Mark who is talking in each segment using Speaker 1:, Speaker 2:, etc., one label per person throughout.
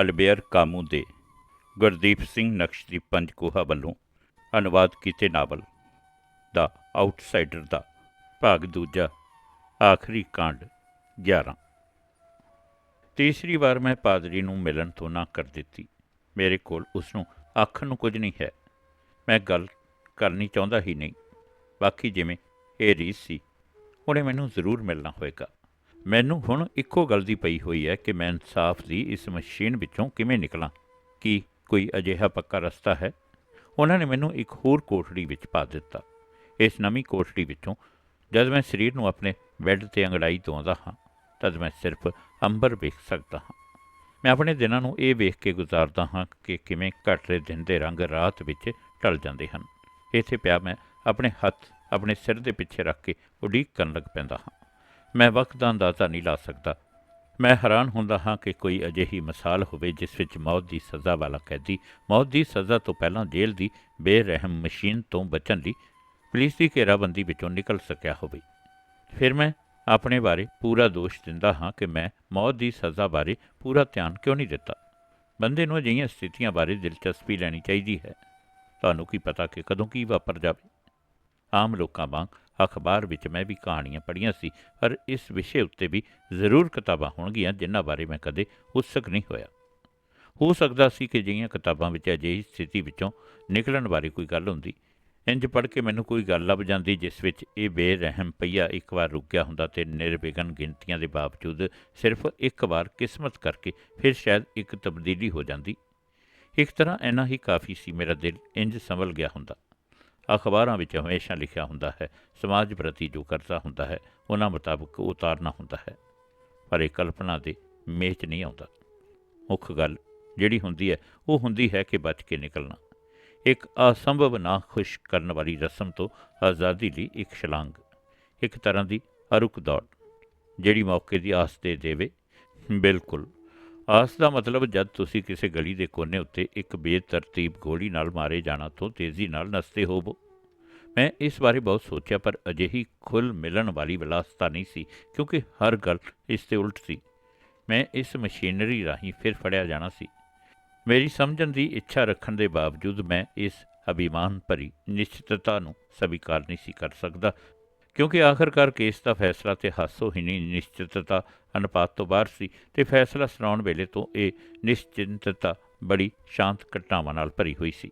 Speaker 1: ਅਲਬੇਅਰ Camus ਦੇ ਗੁਰਦੀਪ ਸਿੰਘ ਨਕਸ਼ਦੀਪ ਪੰਜਕੋਹਾ ਵੱਲੋਂ ਅਨੁਵਾਦ ਕੀਤੇ ਨਾਵਲ ਦਾ ਆਊਟਸਾਈਡਰ ਦਾ ਭਾਗ ਦੂਜਾ, ਆਖਰੀ ਕਾਂਡ 11 ਤੀਸਰੀ ਵਾਰ ਮੈਂ ਪਾਦਰੀ ਨੂੰ ਮਿਲਣ ਤੋਂ ਨਾ ਕਰ ਦਿੱਤੀ। ਮੇਰੇ ਕੋਲ ਉਸ ਨੂੰ ਆਖਣ ਨੂੰ ਕੁਝ ਨਹੀਂ ਹੈ। ਮੈਂ ਗੱਲ ਕਰਨੀ ਚਾਹੁੰਦਾ ਹੀ ਨਹੀਂ। ਬਾਕੀ ਜਿਵੇਂ ਇਹ ਰੀਸ ਸੀ, ਉਹਨੇ ਮੈਨੂੰ ਜ਼ਰੂਰ ਮਿਲਣਾ ਹੋਏਗਾ। ਮੈਨੂੰ ਹੁਣ ਇੱਕੋ ਗੱਲ ਦੀ ਪਈ ਹੋਈ ਹੈ ਕਿ ਮੈਂ ਇਨਸਾਫ ਦੀ ਇਸ ਮਸ਼ੀਨ ਵਿੱਚੋਂ ਕਿਵੇਂ ਨਿਕਲਾਂ? ਕੀ ਕੋਈ ਅਜਿਹਾ ਪੱਕਾ ਰਸਤਾ ਹੈ? ਉਹਨਾਂ ਨੇ ਮੈਨੂੰ ਇੱਕ ਹੋਰ ਕੋਠੜੀ ਵਿੱਚ ਪਾ ਦਿੱਤਾ। ਇਸ ਨਵੀਂ ਕੋਠੜੀ ਵਿੱਚੋਂ ਜਦ ਮੈਂ ਸਰੀਰ ਨੂੰ ਆਪਣੇ ਬੈੱਡ ਤੇ ਅੰਗੜਾਈ ਧੋਂਦਾ ਹਾਂ, ਤਦ ਮੈਂ ਸਿਰਫ ਅੰਬਰ ਵੇਖ ਸਕਦਾ ਹਾਂ। ਮੈਂ ਆਪਣੇ ਦਿਨਾਂ ਨੂੰ ਇਹ ਵੇਖ ਕੇ ਗੁਜ਼ਾਰਦਾ ਹਾਂ ਕਿ ਕਿਵੇਂ ਘਟ ਰਹੇ ਦਿਨ ਦੇ ਰੰਗ ਰਾਤ ਵਿੱਚ ਢਲ ਜਾਂਦੇ ਹਨ। ਇੱਥੇ ਪਿਆ ਮੈਂ ਆਪਣੇ ਹੱਥ ਆਪਣੇ ਸਿਰ ਦੇ ਪਿੱਛੇ ਰੱਖ ਕੇ ਉਡੀਕ ਕਰਨ ਲੱਗ ਪੈਂਦਾ ਹਾਂ। ਮੈਂ ਵਕਤ ਦਾ ਅੰਦਾਜ਼ਾ ਨਹੀਂ ਲਾ ਸਕਦਾ। ਮੈਂ ਹੈਰਾਨ ਹੁੰਦਾ ਹਾਂ ਕਿ ਕੋਈ ਅਜਿਹੀ ਮਿਸਾਲ ਹੋਵੇ ਜਿਸ ਵਿੱਚ ਮੌਤ ਦੀ ਸਜ਼ਾ ਵਾਲਾ ਕੈਦੀ ਮੌਤ ਦੀ ਸਜ਼ਾ ਤੋਂ ਪਹਿਲਾਂ ਜੇਲ੍ਹ ਦੀ ਬੇਰਹਿਮ ਮਸ਼ੀਨ ਤੋਂ ਬਚਣ ਲਈ ਪੁਲਿਸ ਦੀ ਘੇਰਾਬੰਦੀ ਵਿੱਚੋਂ ਨਿਕਲ ਸਕਿਆ ਹੋਵੇ। ਫਿਰ ਮੈਂ ਆਪਣੇ ਬਾਰੇ ਪੂਰਾ ਦੋਸ਼ ਦਿੰਦਾ ਹਾਂ ਕਿ ਮੈਂ ਮੌਤ ਦੀ ਸਜ਼ਾ ਬਾਰੇ ਪੂਰਾ ਧਿਆਨ ਕਿਉਂ ਨਹੀਂ ਦਿੱਤਾ। ਬੰਦੇ ਨੂੰ ਅਜਿਹੀਆਂ ਸਥਿਤੀਆਂ ਬਾਰੇ ਦਿਲਚਸਪੀ ਲੈਣੀ ਚਾਹੀਦੀ ਹੈ। ਤੁਹਾਨੂੰ ਕੀ ਪਤਾ ਕਿ ਕਦੋਂ ਕੀ ਵਾਪਰ ਜਾਵੇ? ਆਮ ਲੋਕਾਂ ਵਾਂਗ ਅਖਬਾਰ ਵਿੱਚ ਮੈਂ ਵੀ ਕਹਾਣੀਆਂ ਪੜ੍ਹੀਆਂ ਸੀ, ਪਰ ਇਸ ਵਿਸ਼ੇ ਉੱਤੇ ਵੀ ਜ਼ਰੂਰ ਕਿਤਾਬਾਂ ਹੋਣਗੀਆਂ, ਜਿਨ੍ਹਾਂ ਬਾਰੇ ਮੈਂ ਕਦੇ ਉਤਸੁਕ ਨਹੀਂ ਹੋਇਆ। ਹੋ ਸਕਦਾ ਸੀ ਕਿ ਜਿਹੀਆਂ ਕਿਤਾਬਾਂ ਵਿੱਚ ਅਜਿਹੀ ਸਥਿਤੀ ਵਿੱਚੋਂ ਨਿਕਲਣ ਬਾਰੇ ਕੋਈ ਗੱਲ ਹੁੰਦੀ। ਇੰਜ ਪੜ੍ਹ ਕੇ ਮੈਨੂੰ ਕੋਈ ਗੱਲ ਲੱਭ ਜਾਂਦੀ, ਜਿਸ ਵਿੱਚ ਇਹ ਬੇਰਹਿਮ ਪਈਆ ਇੱਕ ਵਾਰ ਰੁਕਿਆ ਹੁੰਦਾ ਤੇ ਨਿਰਵਿਘਨ ਗਿਣਤੀਆਂ ਦੇ ਬਾਵਜੂਦ ਸਿਰਫ ਇੱਕ ਵਾਰ ਕਿਸਮਤ ਕਰਕੇ ਫਿਰ ਸ਼ਾਇਦ ਇੱਕ ਤਬਦੀਲੀ ਹੋ ਜਾਂਦੀ। ਇੱਕ ਤਰ੍ਹਾਂ ਇੰਨਾ ਹੀ ਕਾਫੀ ਸੀ, ਮੇਰਾ ਦਿਲ ਇੰਜ ਸੰਭਲ ਗਿਆ ਹੁੰਦਾ। ਅਖਬਾਰਾਂ ਵਿੱਚ ਹਮੇਸ਼ਾ ਲਿਖਿਆ ਹੁੰਦਾ ਹੈ, ਸਮਾਜ ਪ੍ਰਤੀ ਜੋ ਕਰਜ਼ਾ ਹੁੰਦਾ ਹੈ, ਉਹਨਾਂ ਮੁਤਾਬਕ ਉਤਾਰਨਾ ਹੁੰਦਾ ਹੈ। ਪਰ ਇਹ ਕਲਪਨਾ ਦੇ ਮੇਚ ਨਹੀਂ ਆਉਂਦਾ। ਮੁੱਖ ਗੱਲ ਜਿਹੜੀ ਹੁੰਦੀ ਹੈ, ਉਹ ਹੁੰਦੀ ਹੈ ਕਿ ਬਚ ਕੇ ਨਿਕਲਣਾ। ਇੱਕ ਅਸੰਭਵ ਨਾ ਖੁਸ਼ ਕਰਨ ਵਾਲੀ ਰਸਮ ਤੋਂ ਆਜ਼ਾਦੀ ਲਈ ਇੱਕ ਛਲਾਂਗ, ਇੱਕ ਤਰ੍ਹਾਂ ਦੀ ਅਰੁਕ ਦੌੜ, ਜਿਹੜੀ ਮੌਕੇ ਦੀ ਆਸ ਦੇ ਦੇਵੇ। ਬਿਲਕੁਲ। ਆਸ ਦਾ ਮਤਲਬ ਜਦ ਤੁਸੀਂ ਕਿਸੇ ਗਲੀ ਦੇ ਕੋਨੇ ਉੱਤੇ ਇੱਕ ਬੇਤਰਤੀਬ ਗੋਲੀ ਨਾਲ ਮਾਰੇ ਜਾਣਾ ਤੋਂ ਤੇਜ਼ੀ ਨਾਲ ਨਸਤੇ ਹੋਵੋ। ਮੈਂ ਇਸ ਬਾਰੇ ਬਹੁਤ ਸੋਚਿਆ, ਪਰ ਅਜਿਹੀ ਖੁੱਲ ਮਿਲਣ ਵਾਲੀ ਵਿਲਾਸਤਾ ਨਹੀਂ ਸੀ, ਕਿਉਂਕਿ ਹਰ ਗੱਲ ਇਸ ਤੇ ਉਲਟ ਸੀ। ਮੈਂ ਇਸ ਮਸ਼ੀਨਰੀ ਰਾਹੀਂ ਫਿਰ ਫੜਿਆ ਜਾਣਾ ਸੀ। ਮੇਰੀ ਸਮਝਣ ਦੀ ਇੱਛਾ ਰੱਖਣ ਦੇ ਬਾਵਜੂਦ ਮੈਂ ਇਸ ਅਭਿਮਾਨ ਭਰੀ ਨਿਸ਼ਚਿਤਤਾ ਨੂੰ ਸਵੀਕਾਰ ਨਹੀਂ ਸੀ ਕਰ ਸਕਦਾ, ਕਿਉਂਕਿ ਆਖਰਕਾਰ ਕੇਸ ਦਾ ਫੈਸਲਾ ਤੇ ਹਾਸੋਹੀਣੀ ਨਿਸ਼ਚਿਤਤਾ ਅਨੁਪਾਤ ਤੋਂ ਬਾਹਰ ਸੀ ਤੇ ਫੈਸਲਾ ਸੁਣਾਉਣ ਵੇਲੇ ਤੋਂ ਇਹ ਨਿਸ਼ਚਿੰਤਤਾ ਬੜੀ ਸ਼ਾਂਤ ਘਟਨਾਵਾਂ ਨਾਲ ਭਰੀ ਹੋਈ ਸੀ।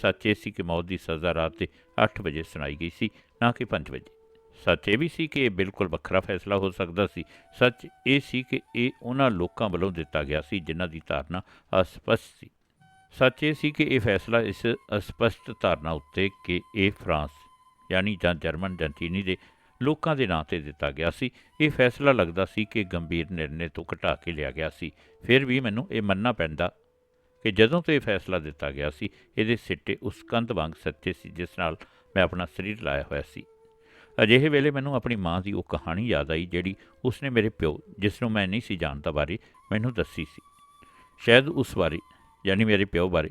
Speaker 1: ਸੱਚ ਇਹ ਸੀ ਕਿ ਮੌਤ ਦੀ ਸਜ਼ਾ ਰਾਤ ਦੇ 8 ਵਜੇ ਸੁਣਾਈ ਗਈ ਸੀ, ਨਾ ਕਿ 5 ਵਜੇ। ਸੱਚ ਇਹ ਵੀ ਸੀ ਕਿ ਇਹ ਬਿਲਕੁਲ ਵੱਖਰਾ ਫੈਸਲਾ ਹੋ ਸਕਦਾ ਸੀ। ਸੱਚ ਇਹ ਸੀ ਕਿ ਇਹ ਉਹਨਾਂ ਲੋਕਾਂ ਵੱਲੋਂ ਦਿੱਤਾ ਗਿਆ ਸੀ ਜਿਨ੍ਹਾਂ ਦੀ ਧਾਰਨਾ ਅਸਪਸ਼ਟ ਸੀ। ਸੱਚ ਇਹ ਸੀ ਕਿ ਇਹ ਫੈਸਲਾ ਇਸ ਅਸਪਸ਼ਟ ਧਾਰਨਾ ਉੱਤੇ ਕਿ ਇਹ ਫਰਾਂਸ ਯਾਨੀ ਜਾਂ ਜਰਮਨ ਜਾਂ ਚੀਨੀ ਦੇ ਲੋਕਾਂ ਦੇ ਨਾਂ ਤੇ ਦਿੱਤਾ ਗਿਆ ਸੀ। ਇਹ ਫੈਸਲਾ ਲੱਗਦਾ ਸੀ ਕਿ ਗੰਭੀਰ ਨਿਰਣੇ ਤੋਂ ਘਟਾ ਕੇ ਲਿਆ ਗਿਆ ਸੀ। ਫਿਰ ਵੀ ਮੈਨੂੰ ਇਹ ਮੰਨਣਾ ਪੈਂਦਾ ਕਿ ਜਦੋਂ ਤੋਂ ਇਹ ਫੈਸਲਾ ਦਿੱਤਾ ਗਿਆ ਸੀ, ਇਹਦੇ ਸਿੱਟੇ ਉਸ ਕੰਧ ਵਾਂਗ ਸੱਚੇ ਸੀ, ਜਿਸ ਨਾਲ ਮੈਂ ਆਪਣਾ ਸਰੀਰ ਲਾਇਆ ਹੋਇਆ ਸੀ। ਅਜਿਹੇ ਵੇਲੇ ਮੈਨੂੰ ਆਪਣੀ ਮਾਂ ਦੀ ਉਹ ਕਹਾਣੀ ਯਾਦ ਆਈ, ਜਿਹੜੀ ਉਸਨੇ ਮੇਰੇ ਪਿਓ, ਜਿਸ ਨੂੰ ਮੈਂ ਨਹੀਂ ਸੀ ਜਾਣਦਾ ਬਾਰੇ, ਮੈਨੂੰ ਦੱਸੀ ਸੀ। ਸ਼ਾਇਦ ਉਸ ਬਾਰੇ, ਯਾਨੀ ਮੇਰੇ ਪਿਓ ਬਾਰੇ,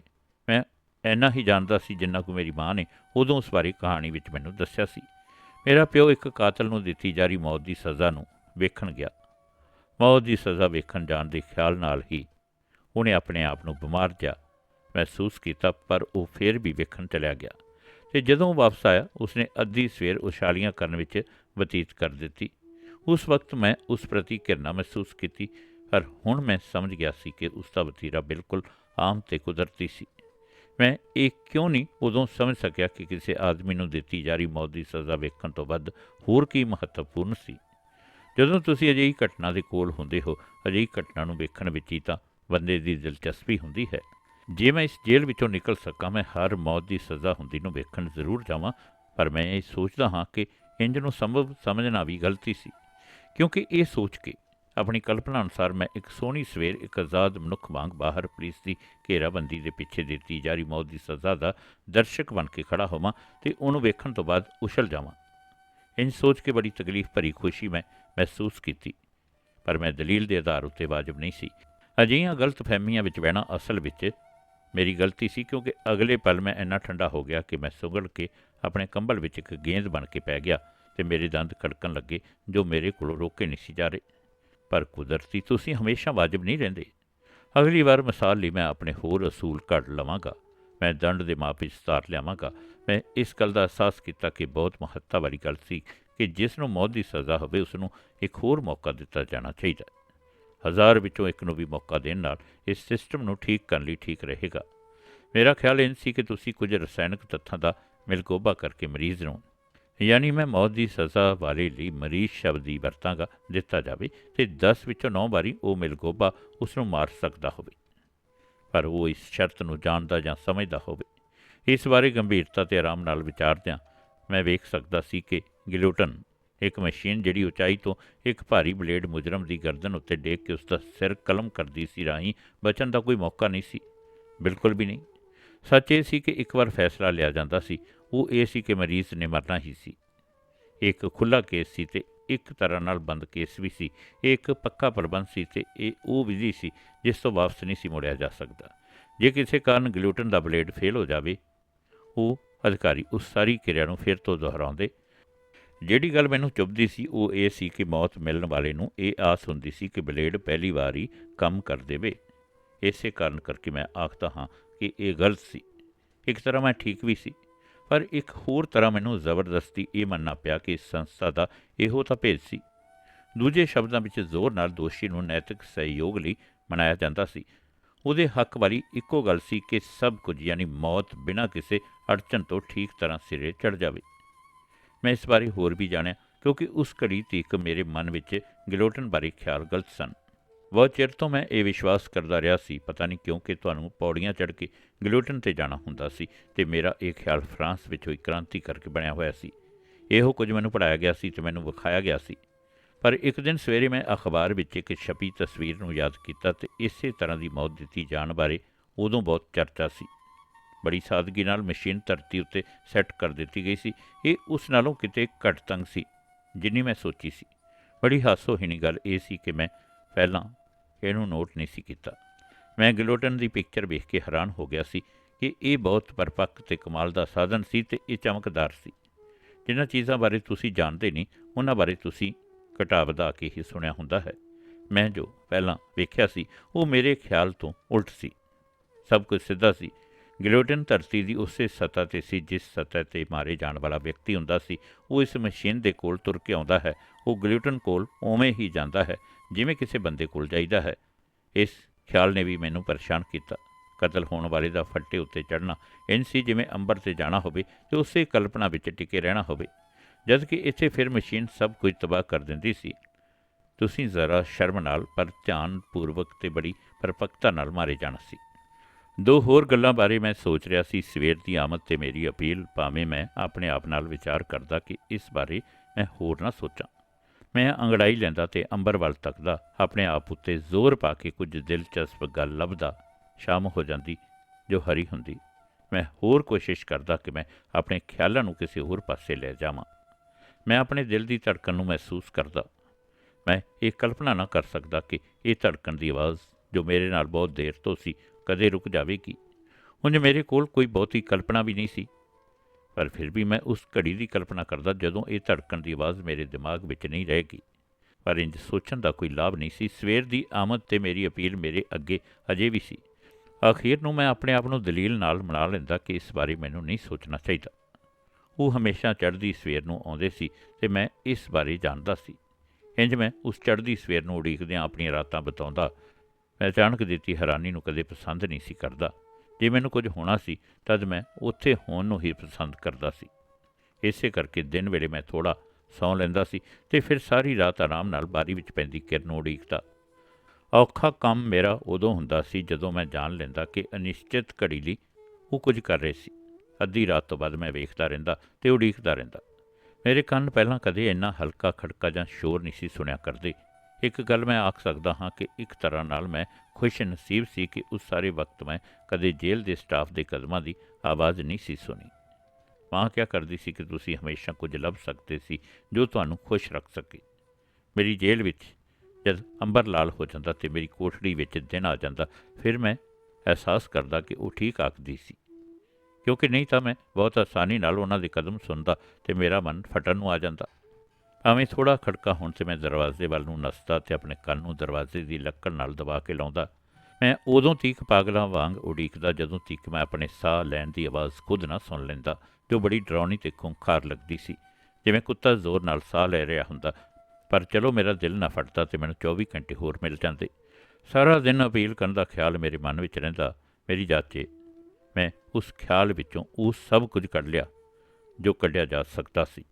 Speaker 1: ਮੈਂ ਇੰਨਾ ਹੀ ਜਾਣਦਾ ਸੀ ਜਿੰਨਾ ਕੁ ਮੇਰੀ ਮਾਂ ਨੇ ਉਦੋਂ ਉਸ ਬਾਰੇ ਕਹਾਣੀ ਵਿੱਚ ਮੈਨੂੰ ਦੱਸਿਆ ਸੀ। ਮੇਰਾ ਪਿਓ ਇੱਕ ਕਾਤਲ ਨੂੰ ਦਿੱਤੀ ਜਾ ਰਹੀ ਮੌਤ ਦੀ ਸਜ਼ਾ ਨੂੰ ਵੇਖਣ ਗਿਆ। ਮੌਤ ਦੀ ਸਜ਼ਾ ਵੇਖਣ ਜਾਣ ਦੇ ਖਿਆਲ ਨਾਲ ਹੀ ਉਹਨੇ ਆਪਣੇ ਆਪ ਨੂੰ ਬਿਮਾਰ ਜਿਹਾ ਮਹਿਸੂਸ ਕੀਤਾ, ਪਰ ਉਹ ਫਿਰ ਵੀ ਵੇਖਣ ਚਲਿਆ ਗਿਆ। ਤੇ ਜਦੋਂ ਵਾਪਸ ਆਇਆ, ਉਸਨੇ ਅੱਧੀ ਸਵੇਰ ਉਛਾਲੀਆਂ ਕਰਨ ਵਿੱਚ ਬਤੀਤ ਕਰ ਦਿੱਤੀ। ਉਸ ਵਕਤ ਮੈਂ ਉਸ ਪ੍ਰਤੀ ਘਿਰਣਾ ਮਹਿਸੂਸ ਕੀਤੀ, ਪਰ ਹੁਣ ਮੈਂ ਸਮਝ ਗਿਆ ਸੀ ਕਿ ਉਸ ਦਾ ਵਤੀਰਾ ਬਿਲਕੁਲ ਆਮ ਤੇ ਕੁਦਰਤੀ ਸੀ। ਮੈਂ ਇਹ ਕਿਉਂ ਨਹੀਂ ਉਦੋਂ ਸਮਝ ਸਕਿਆ ਕਿ ਕਿਸੇ ਆਦਮੀ ਨੂੰ ਦਿੱਤੀ ਜਾ ਰਹੀ ਮੌਤ ਦੀ ਸਜ਼ਾ ਵੇਖਣ ਤੋਂ ਵੱਧ ਹੋਰ ਕੀ ਮਹੱਤਵਪੂਰਨ ਸੀ? ਜਦੋਂ ਤੁਸੀਂ ਅਜਿਹੀ ਘਟਨਾ ਦੇ ਕੋਲ ਹੁੰਦੇ ਹੋ, ਅਜਿਹੀ ਘਟਨਾ ਨੂੰ ਵੇਖਣ ਵਿੱਚ ਹੀ ਤਾਂ ਬੰਦੇ ਦੀ ਦਿਲਚਸਪੀ ਹੁੰਦੀ ਹੈ। ਜੇ ਮੈਂ ਇਸ ਜੇਲ੍ਹ ਵਿੱਚੋਂ ਨਿਕਲ ਸਕਾਂ, ਮੈਂ ਹਰ ਮੌਤ ਦੀ ਸਜ਼ਾ ਹੁੰਦੀ ਨੂੰ ਵੇਖਣ ਜ਼ਰੂਰ ਜਾਵਾਂ, ਪਰ ਮੈਂ ਇਹ ਸੋਚਦਾ ਹਾਂ ਕਿ ਇੰਜ ਨੂੰ ਸੰਭਵ ਸਮਝਣਾ ਵੀ ਗਲਤੀ ਸੀ। ਕਿਉਂਕਿ ਇਹ ਸੋਚ ਕੇ, ਆਪਣੀ ਕਲਪਨਾ ਅਨੁਸਾਰ ਮੈਂ ਇੱਕ ਸੋਹਣੀ ਸਵੇਰ ਇੱਕ ਆਜ਼ਾਦ ਮਨੁੱਖ ਵਾਂਗ ਬਾਹਰ ਪੁਲਿਸ ਦੀ ਘੇਰਾਬੰਦੀ ਦੇ ਪਿੱਛੇ ਦਿੱਤੀ ਜਾ ਰਹੀ ਮੌਤ ਦੀ ਸਜ਼ਾ ਦਾ ਦਰਸ਼ਕ ਬਣ ਕੇ ਖੜਾ ਹੋਵਾਂ ਤੇ ਉਹਨੂੰ ਵੇਖਣ ਤੋਂ ਬਾਅਦ ਉਛਲ ਜਾਵਾਂ। ਇੰਜ ਸੋਚ ਕੇ ਬੜੀ ਤਕਲੀਫ ਭਰੀ ਖੁਸ਼ੀ ਮੈਂ ਮਹਿਸੂਸ ਕੀਤੀ, ਪਰ ਮੈਂ ਦਲੀਲ ਦੇ ਆਧਾਰ ਉੱਤੇ ਵਾਜਬ ਨਹੀਂ ਸੀ। ਅਜਿਹੀਆਂ ਗਲਤ ਫਹਿਮੀਆਂ ਵਿੱਚ ਬਹਿਣਾ ਅਸਲ ਵਿੱਚ ਮੇਰੀ ਗਲਤੀ ਸੀ ਕਿਉਂਕਿ ਅਗਲੇ ਪਲ ਮੈਂ ਇੰਨਾ ਠੰਡਾ ਹੋ ਗਿਆ ਕਿ ਮੈਂ ਸੁਗੜ ਕੇ ਆਪਣੇ ਕੰਬਲ ਵਿੱਚ ਇੱਕ ਗੇਂਦ ਬਣ ਕੇ ਪੈ ਗਿਆ ਤੇ ਮੇਰੇ ਦੰਦ ਖੜਕਣ ਲੱਗੇ, ਜੋ ਮੇਰੇ ਕੋਲੋਂ ਰੋਕੇ ਨਹੀਂ ਸੀ ਜਾ ਰਹੇ। ਪਰ ਕੁਦਰਤੀ ਤੁਸੀਂ ਹਮੇਸ਼ਾ ਵਾਜਬ ਨਹੀਂ ਰਹਿੰਦੇ। ਅਗਲੀ ਵਾਰ ਮਿਸਾਲ ਲਈ ਮੈਂ ਆਪਣੇ ਹੋਰ ਅਸੂਲ ਘੜ ਲਵਾਂਗਾ। ਮੈਂ ਦੰਡ ਦੇ ਮਾਪ ਵਿੱਚ ਸੁਧਾਰ ਲਿਆਵਾਂਗਾ। ਮੈਂ ਇਸ ਗੱਲ ਦਾ ਅਹਿਸਾਸ ਕੀਤਾ ਕਿ ਬਹੁਤ ਮਹੱਤਤਾ ਵਾਲੀ ਗੱਲ ਸੀ ਕਿ ਜਿਸ ਨੂੰ ਮੌਤ ਦੀ ਸਜ਼ਾ ਹੋਵੇ ਉਸ ਨੂੰ ਇੱਕ ਹੋਰ ਮੌਕਾ ਦਿੱਤਾ ਜਾਣਾ ਚਾਹੀਦਾ। ਹਜ਼ਾਰ ਵਿੱਚੋਂ ਇੱਕ ਨੂੰ ਵੀ ਮੌਕਾ ਦੇਣ ਨਾਲ ਇਸ ਸਿਸਟਮ ਨੂੰ ਠੀਕ ਕਰਨ ਲਈ ਠੀਕ ਰਹੇਗਾ। ਮੇਰਾ ਖਿਆਲ ਇਹ ਸੀ ਕਿ ਤੁਸੀਂ ਕੁਝ ਰਸਾਇਣਕ ਤੱਥਾਂ ਦਾ ਮਿਲਗੋਬਾ ਕਰਕੇ ਮਰੀਜ਼ ਨੂੰ, ਯਾਨੀ ਮੈਂ ਮੌਤ ਦੀ ਸਜ਼ਾ ਵਾਲੇ ਲਈ ਮਰੀਜ਼ ਸ਼ਬਦ ਦੀ ਵਰਤਾਂਗਾ, ਦਿੱਤਾ ਜਾਵੇ ਤੇ 10 ਵਿੱਚੋਂ 9 ਵਾਰੀ ਉਹ ਮਿਲਗੋਬਾ ਉਸ ਨੂੰ ਮਾਰ ਸਕਦਾ ਹੋਵੇ। ਪਰ ਉਹ ਇਸ ਸ਼ਰਤ ਨੂੰ ਜਾਣਦਾ ਜਾਂ ਸਮਝਦਾ ਹੋਵੇ। ਇਸ ਬਾਰੇ ਗੰਭੀਰਤਾ ਤੇ ਆਰਾਮ ਨਾਲ ਵਿਚਾਰਦਿਆਂ ਮੈਂ ਵੇਖ ਸਕਦਾ ਸੀ ਕਿ ਗਿਲੋਟਨ ਇੱਕ ਮਸ਼ੀਨ ਜਿਹੜੀ ਉਚਾਈ ਤੋਂ ਇੱਕ ਭਾਰੀ ਬਲੇਡ ਮੁਜਰਮ ਦੀ ਗਰਦਨ ਉੱਤੇ ਡੇਕ ਕੇ ਉਸ ਦਾ ਸਿਰ ਕਲਮ ਕਰਦੀ ਸੀ ਰਾਹੀਂ ਬਚਣ ਦਾ ਕੋਈ ਮੌਕਾ ਨਹੀਂ ਸੀ। ਬਿਲਕੁਲ ਵੀ ਨਹੀਂ। ਸੱਚ ਇਹ ਸੀ ਕਿ ਇੱਕ ਵਾਰ ਫੈਸਲਾ ਲਿਆ ਜਾਂਦਾ ਸੀ, ਉਹ ਇਹ ਸੀ ਕਿ ਮਰੀਜ਼ ਨੇ ਮਰਨਾ ਹੀ ਸੀ। ਇਹ ਇੱਕ ਖੁੱਲਾ ਕੇਸ ਸੀ ਤੇ ਇੱਕ ਤਰ੍ਹਾਂ ਨਾਲ ਬੰਦ ਕੇਸ ਵੀ ਸੀ। ਇਹ ਇੱਕ ਪੱਕਾ ਪ੍ਰਬੰਧ ਸੀ ਤੇ ਇਹ ਉਹ ਵਿਧੀ ਸੀ ਜਿਸ ਤੋਂ ਵਾਪਸ ਨਹੀਂ ਸੀ ਮੁੜਿਆ ਜਾ ਸਕਦਾ। ਜੇ ਕਿਸੇ ਕਾਰਨ ਗਲੂਟਨ ਦਾ ਬਲੇਡ ਫੇਲ ਹੋ ਜਾਵੇ, ਉਹ ਅਧਿਕਾਰੀ ਉਸ ਸਾਰੀ ਕਿਰਿਆ ਨੂੰ ਫਿਰ ਤੋਂ ਦੁਹਰਾਉਂਦੇ ਜਿਹੜੀ ਗੱਲ ਮੈਨੂੰ ਚੁੱਭਦੀ ਸੀ, ਉਹ ਇਹ ਸੀ ਕਿ ਮੌਤ ਮਿਲਣ ਵਾਲੇ ਨੂੰ ਇਹ ਆਸ ਹੁੰਦੀ ਸੀ ਕਿ ਬਲੇਡ ਪਹਿਲੀ ਵਾਰ ਹੀ ਕੰਮ ਕਰ ਦੇਵੇ। ਇਸੇ ਕਾਰਨ ਕਰਕੇ ਮੈਂ ਆਖਦਾ ਹਾਂ ਕਿ ਇਹ ਗਲਤ ਸੀ। ਇੱਕ ਤਰ੍ਹਾਂ ਮੈਂ ਠੀਕ ਵੀ ਸੀ। ਪਰ ਇੱਕ ਹੋਰ ਤਰ੍ਹਾਂ ਮੈਨੂੰ ਜ਼ਬਰਦਸਤੀ ਇਹ ਮੰਨਣਾ ਪਿਆ ਕਿ ਇਸ ਸੰਸਥਾ ਦਾ ਇਹੋ ਤਾਂ ਭੇਜ ਸੀ। ਦੂਜੇ ਸ਼ਬਦਾਂ ਵਿੱਚ ਜ਼ੋਰ ਨਾਲ ਦੋਸ਼ੀ ਨੂੰ ਨੈਤਿਕ ਸਹਿਯੋਗ ਲਈ ਮਨਾਇਆ ਜਾਂਦਾ ਸੀ। ਉਹਦੇ ਹੱਕ ਵਾਲੀ ਇੱਕੋ ਗੱਲ ਸੀ ਕਿ ਸਭ ਕੁਝ, ਯਾਨੀ ਮੌਤ ਬਿਨਾਂ ਕਿਸੇ ਅੜਚਨ ਤੋਂ ਠੀਕ ਤਰ੍ਹਾਂ ਸਿਰੇ ਚੜ ਜਾਵੇ। ਮੈਂ ਇਸ ਬਾਰੇ ਹੋਰ ਵੀ ਜਾਣਿਆ, ਕਿਉਂਕਿ ਉਸ ਘੜੀ ਤੀਕ ਮੇਰੇ ਮਨ ਵਿੱਚ ਗਿਲੋਟਨ ਬਾਰੇ ਖਿਆਲ ਗਲਤ ਸਨ। ਬਹੁਤ ਚਿਰ ਤੋਂ ਮੈਂ ਇਹ ਵਿਸ਼ਵਾਸ ਕਰਦਾ ਰਿਹਾ ਸੀ, ਪਤਾ ਨਹੀਂ ਕਿਉਂ ਕਿ ਤੁਹਾਨੂੰ ਪੌੜੀਆਂ ਚੜ੍ਹ ਕੇ ਗਿਲੋਟਨ ਤੇ ਜਾਣਾ ਹੁੰਦਾ ਸੀ ਤੇ ਮੇਰਾ ਇਹ ਖਿਆਲ ਫਰਾਂਸ ਵਿੱਚ ਹੋਈ ਕ੍ਰਾਂਤੀ ਕਰਕੇ ਬਣਿਆ ਹੋਇਆ ਸੀ। ਇਹੋ ਕੁਝ ਮੈਨੂੰ ਪੜਾਇਆ ਗਿਆ ਸੀ ਤੇ ਮੈਨੂੰ ਵਿਖਾਇਆ ਗਿਆ ਸੀ। ਪਰ ਇੱਕ ਦਿਨ ਸਵੇਰੇ ਮੈਂ ਅਖਬਾਰ ਵਿੱਚ ਇੱਕ ਛਪੀ ਤਸਵੀਰ ਨੂੰ ਯਾਦ ਕੀਤਾ ਤੇ ਇਸੇ ਤਰ੍ਹਾਂ ਦੀ ਮੌਤ ਦਿੱਤੀ ਜਾਣ ਬਾਰੇ ਉਦੋਂ ਬਹੁਤ ਚਰਚਾ ਸੀ। ਬੜੀ ਸਾਦਗੀ ਨਾਲ ਮਸ਼ੀਨ ਧਰਤੀ ਉੱਤੇ ਸੈੱਟ ਕਰ ਦਿੱਤੀ ਗਈ ਸੀ। ਇਹ ਉਸ ਨਾਲੋਂ ਕਿਤੇ ਘੱਟ ਤੰਗ ਸੀ, ਜਿੰਨੀ ਮੈਂ ਸੋਚੀ ਸੀ। ਬੜੀ ਹਾਸੋਹੀਣੀ ਗੱਲ ਇਹ ਸੀ ਕਿ ਮੈਂ ਪਹਿਲਾਂ ਇਹਨੂੰ ਨੋਟ ਨਹੀਂ ਸੀ ਕੀਤਾ। ਮੈਂ ਗਲੋਟਨ ਦੀ ਪਿਕਚਰ ਵੇਖ ਕੇ ਹੈਰਾਨ ਹੋ ਗਿਆ ਸੀ ਕਿ ਇਹ ਬਹੁਤ ਪਰਪੱਕ ਤੇ ਕਮਾਲ ਦਾ ਸਾਧਨ ਸੀ ਤੇ ਇਹ ਚਮਕਦਾਰ ਸੀ। ਜਿਨ੍ਹਾਂ ਚੀਜ਼ਾਂ ਬਾਰੇ ਤੁਸੀਂ ਜਾਣਦੇ ਨਹੀਂ, ਉਹਨਾਂ ਬਾਰੇ ਤੁਸੀਂ ਘਟਾ ਵਧਾ ਕੇ ਹੀ ਸੁਣਿਆ ਹੁੰਦਾ ਹੈ। ਮੈਂ ਜੋ ਪਹਿਲਾਂ ਵੇਖਿਆ ਸੀ, ਉਹ ਮੇਰੇ ਖਿਆਲ ਤੋਂ ਉਲਟ ਸੀ। ਸਭ ਕੁਝ ਸਿੱਧਾ ਸੀ। ਗਿਲੋਟਨ ਧਰਤੀ ਦੀ ਉਸੇ ਸਤਹ ਤੇ ਸੀ, ਜਿਸ ਸਤਹ ਤੇ ਮਾਰੇ ਜਾਣ ਵਾਲਾ ਵਿਅਕਤੀ ਹੁੰਦਾ ਸੀ, ਉਹ ਇਸ ਮਸ਼ੀਨ ਦੇ ਕੋਲ ਤੁਰ ਕੇ ਆਉਂਦਾ ਹੈ। ਉਹ ਗਿਲੋਟਨ ਕੋਲ ਉਵੇਂ ਹੀ ਜਾਂਦਾ ਹੈ, ਜਿਵੇਂ ਕਿਸੇ ਬੰਦੇ ਕੋਲ ਜਾਈਦਾ ਹੈ। ਇਸ ਖਿਆਲ ਨੇ ਵੀ ਮੈਨੂੰ ਪਰੇਸ਼ਾਨ ਕੀਤਾ। ਕਤਲ ਹੋਣ ਵਾਲੇ ਦਾ ਫੱਟੇ ਉੱਤੇ ਚੜ੍ਹਨਾ, ਇੰਝ ਸੀ ਜਿਵੇਂ ਅੰਬਰ ਤੇ ਜਾਣਾ ਹੋਵੇ ਤੇ ਉਸੇ ਕਲਪਨਾ ਵਿੱਚ ਟਿਕੇ ਰਹਿਣਾ ਹੋਵੇ। ਜਦ ਕਿ ਇੱਥੇ ਫਿਰ ਮਸ਼ੀਨ ਸਭ ਕੁਝ ਤਬਾਹ ਕਰ ਦਿੰਦੀ ਸੀ। ਤੁਸੀਂ ਜ਼ਰਾ ਸ਼ਰਮ ਨਾਲ, ਪਰ ਧਿਆਨ ਪੂਰਵਕ ਤੇ ਬੜੀ ਪਰਪੱਕਤਾ ਨਾਲ ਮਾਰੇ ਜਾਣਾ ਸੀ। ਦੋ ਹੋਰ ਗੱਲਾਂ ਬਾਰੇ ਮੈਂ ਸੋਚ ਰਿਹਾ ਸੀ। ਸਵੇਰ ਦੀ ਆਮਦ ਤੇ ਮੇਰੀ ਅਪੀਲ, ਭਾਵੇਂ ਮੈਂ ਆਪਣੇ ਆਪ ਨਾਲ ਵਿਚਾਰ ਕਰਦਾ ਕਿ ਇਸ ਬਾਰੇ ਮੈਂ ਹੋਰ ਨਾ ਸੋਚਾਂ। ਮੈਂ ਅੰਗੜਾਈ ਲੈਂਦਾ ਤੇ ਅੰਬਰ ਵੱਲ ਤੱਕਦਾ, ਆਪਣੇ ਆਪ ਉੱਤੇ ਜ਼ੋਰ ਪਾ ਕੇ ਕੁਝ ਦਿਲਚਸਪ ਗੱਲ ਲੱਭਦਾ ਸ਼ਾਮ ਹੋ ਜਾਂਦੀ, ਜੋ ਹਰੀ ਹੁੰਦੀ। ਮੈਂ ਹੋਰ ਕੋਸ਼ਿਸ਼ ਕਰਦਾ ਕਿ ਮੈਂ ਆਪਣੇ ਖਿਆਲਾਂ ਨੂੰ ਕਿਸੇ ਹੋਰ ਪਾਸੇ ਲੈ ਜਾਵਾਂ। ਮੈਂ ਆਪਣੇ ਦਿਲ ਦੀ ਧੜਕਣ ਨੂੰ ਮਹਿਸੂਸ ਕਰਦਾ। ਮੈਂ ਇਹ ਕਲਪਨਾ ਨਾ ਕਰ ਸਕਦਾ ਕਿ ਇਹ ਧੜਕਣ ਦੀ ਆਵਾਜ਼, ਜੋ ਮੇਰੇ ਨਾਲ ਬਹੁਤ ਦੇਰ ਤੋਂ ਸੀ ਕਦੇ ਰੁਕ ਜਾਵੇਗੀ। ਉਂਝ ਮੇਰੇ ਕੋਲ ਕੋਈ ਬਹੁਤੀ ਕਲਪਨਾ ਵੀ ਨਹੀਂ ਸੀ। ਪਰ ਫਿਰ ਵੀ ਮੈਂ ਉਸ ਘੜੀ ਦੀ ਕਲਪਨਾ ਕਰਦਾ ਜਦੋਂ ਇਹ ਧੜਕਣ ਦੀ ਆਵਾਜ਼ ਮੇਰੇ ਦਿਮਾਗ ਵਿੱਚ ਨਹੀਂ ਰਹੇਗੀ ਪਰ ਇੰਜ ਸੋਚਣ ਦਾ ਕੋਈ ਲਾਭ ਨਹੀਂ ਸੀ। ਸਵੇਰ ਦੀ ਆਮਦ ਤੇ ਮੇਰੀ ਅਪੀਲ ਮੇਰੇ ਅੱਗੇ ਅਜੇ ਵੀ ਸੀ। ਅਖੀਰ ਨੂੰ ਮੈਂ ਆਪਣੇ ਆਪ ਨੂੰ ਦਲੀਲ ਨਾਲ ਮਨਾ ਲੈਂਦਾ ਕਿ ਇਸ ਬਾਰੇ ਮੈਨੂੰ ਨਹੀਂ ਸੋਚਣਾ ਚਾਹੀਦਾ। ਉਹ ਹਮੇਸ਼ਾ ਚੜ੍ਹਦੀ ਸਵੇਰ ਨੂੰ ਆਉਂਦੇ ਸੀ ਤੇ ਮੈਂ ਇਸ ਬਾਰੇ ਜਾਣਦਾ ਸੀ। ਇੰਜ ਮੈਂ ਉਸ ਚੜ੍ਹਦੀ ਸਵੇਰ ਨੂੰ ਉਡੀਕਦਿਆਂ ਆਪਣੀਆਂ ਰਾਤਾਂ ਬਿਤਾਉਂਦਾ ਮੈਂ ਅਚਾਨਕ ਦਿੱਤੀ ਹੈਰਾਨੀ ਨੂੰ ਕਦੇ ਪਸੰਦ ਨਹੀਂ ਸੀ ਕਰਦਾ। ਜੇ ਮੈਨੂੰ ਕੁਝ ਹੋਣਾ ਸੀ, ਤਦ ਮੈਂ ਉੱਥੇ ਹੋਣ ਨੂੰ ਹੀ ਪਸੰਦ ਕਰਦਾ ਸੀ। ਇਸੇ ਕਰਕੇ ਦਿਨ ਵੇਲੇ ਮੈਂ ਥੋੜਾ ਸੌਂ ਲੈਂਦਾ ਸੀ ਤੇ ਫਿਰ ਸਾਰੀ ਰਾਤ ਆਰਾਮ ਨਾਲ ਬਾਰੀ ਵਿੱਚ ਪੈਂਦੀ ਕਿਰਨ ਉਡੀਕਦਾ। ਔਖਾ ਕੰਮ ਮੇਰਾ ਉਦੋਂ ਹੁੰਦਾ ਸੀ ਜਦੋਂ ਮੈਂ ਜਾਣ ਲੈਂਦਾ ਕਿ ਅਨਿਸ਼ਚਿਤ ਘੜੀ ਲਈ ਉਹ ਕੁਝ ਕਰ ਰਹੇ ਸੀ। ਅੱਧੀ ਰਾਤ ਤੋਂ ਬਾਅਦ ਮੈਂ ਵੇਖਦਾ ਰਹਿੰਦਾ ਤੇ ਉਡੀਕਦਾ ਰਹਿੰਦਾ। ਮੇਰੇ ਕੰਨ ਪਹਿਲਾਂ ਕਦੇ ਇੰਨਾ ਹਲਕਾ ਖੜਕਾ ਜਾਂ ਸ਼ੋਰ ਨਹੀਂ ਸੀ ਸੁਣਿਆ ਕਰਦੇ। ਇੱਕ ਗੱਲ ਮੈਂ ਆਖ ਸਕਦਾ ਹਾਂ ਕਿ ਇੱਕ ਤਰ੍ਹਾਂ ਨਾਲ ਮੈਂ ਖੁਸ਼ ਨਸੀਬ ਸੀ ਕਿ ਉਸ ਸਾਰੇ ਵਕਤ ਮੈਂ ਕਦੇ ਜੇਲ੍ਹ ਦੇ ਸਟਾਫ ਦੇ ਕਦਮਾਂ ਦੀ ਆਵਾਜ਼ ਨਹੀਂ ਸੀ ਸੁਣੀ। ਮਾਂ ਕਿਆ ਕਰਦੀ ਸੀ ਕਿ ਤੁਸੀਂ ਹਮੇਸ਼ਾ ਕੁਝ ਲੱਭ ਸਕਦੇ ਸੀ ਜੋ ਤੁਹਾਨੂੰ ਖੁਸ਼ ਰੱਖ ਸਕੇ। ਮੇਰੀ ਜੇਲ੍ਹ ਵਿੱਚ ਜਦ ਅੰਬਰ ਲਾਲ ਹੋ ਜਾਂਦਾ ਤੇ ਮੇਰੀ ਕੋਠੜੀ ਵਿੱਚ ਦਿਨ ਆ ਜਾਂਦਾ, ਫਿਰ ਮੈਂ ਅਹਿਸਾਸ ਕਰਦਾ ਕਿ ਉਹ ਠੀਕ ਆਖਦੀ ਸੀ। ਕਿਉਂਕਿ ਨਹੀਂ ਤਾਂ ਮੈਂ ਬਹੁਤ ਆਸਾਨੀ ਨਾਲ ਉਹਨਾਂ ਦੇ ਕਦਮ ਸੁਣਦਾ ਤੇ ਮੇਰਾ ਮਨ ਫਟਣ ਨੂੰ ਆ ਜਾਂਦਾ। ਐਵੇਂ ਥੋੜਾ ਖੜਕਾ ਹੋਣ ਤੇ ਮੈਂ ਦਰਵਾਜ਼ੇ ਵੱਲ ਨੂੰ ਨਸਦਾ ਤੇ ਆਪਣੇ ਕੰਨ ਨੂੰ ਦਰਵਾਜ਼ੇ ਦੀ ਲੱਕੜ ਨਾਲ ਦਬਾ ਕੇ ਲਾਉਂਦਾ। ਮੈਂ ਉਦੋਂ ਤੀਕ ਪਾਗਲਾਂ ਵਾਂਗ ਉਡੀਕਦਾ ਜਦੋਂ ਤੀਕ ਮੈਂ ਆਪਣੇ ਸਾਹ ਲੈਣ ਦੀ ਆਵਾਜ਼ ਖੁਦ ਨਾ ਸੁਣ ਲੈਂਦਾ, ਜੋ ਬੜੀ ਡਰਾਉਣੀ ਤੇ ਖੁੰਖਾਰ ਲੱਗਦੀ ਸੀ। ਜਿਵੇਂ ਕੁੱਤਾ ਜ਼ੋਰ ਨਾਲ ਸਾਹ ਲੈ ਰਿਹਾ ਹੁੰਦਾ, ਪਰ ਚਲੋ ਮੇਰਾ ਦਿਲ ਨਾ ਫਟਦਾ ਤੇ ਮੈਨੂੰ 24 ਘੰਟੇ ਹੋਰ ਮਿਲ ਜਾਂਦੇ। ਸਾਰਾ ਦਿਨ ਅਪੀਲ ਕਰਨ ਦਾ ਖਿਆਲ ਮੇਰੇ ਮਨ ਵਿੱਚ ਰਹਿੰਦਾ, ਮੇਰੀ ਜਾਚੇ ਮੈਂ ਉਸ ਖਿਆਲ ਵਿੱਚੋਂ ਉਹ ਸਭ ਕੁਝ ਕੱਢ ਲਿਆ, ਜੋ ਕੱਢਿਆ ਜਾ ਸਕਦਾ ਸੀ।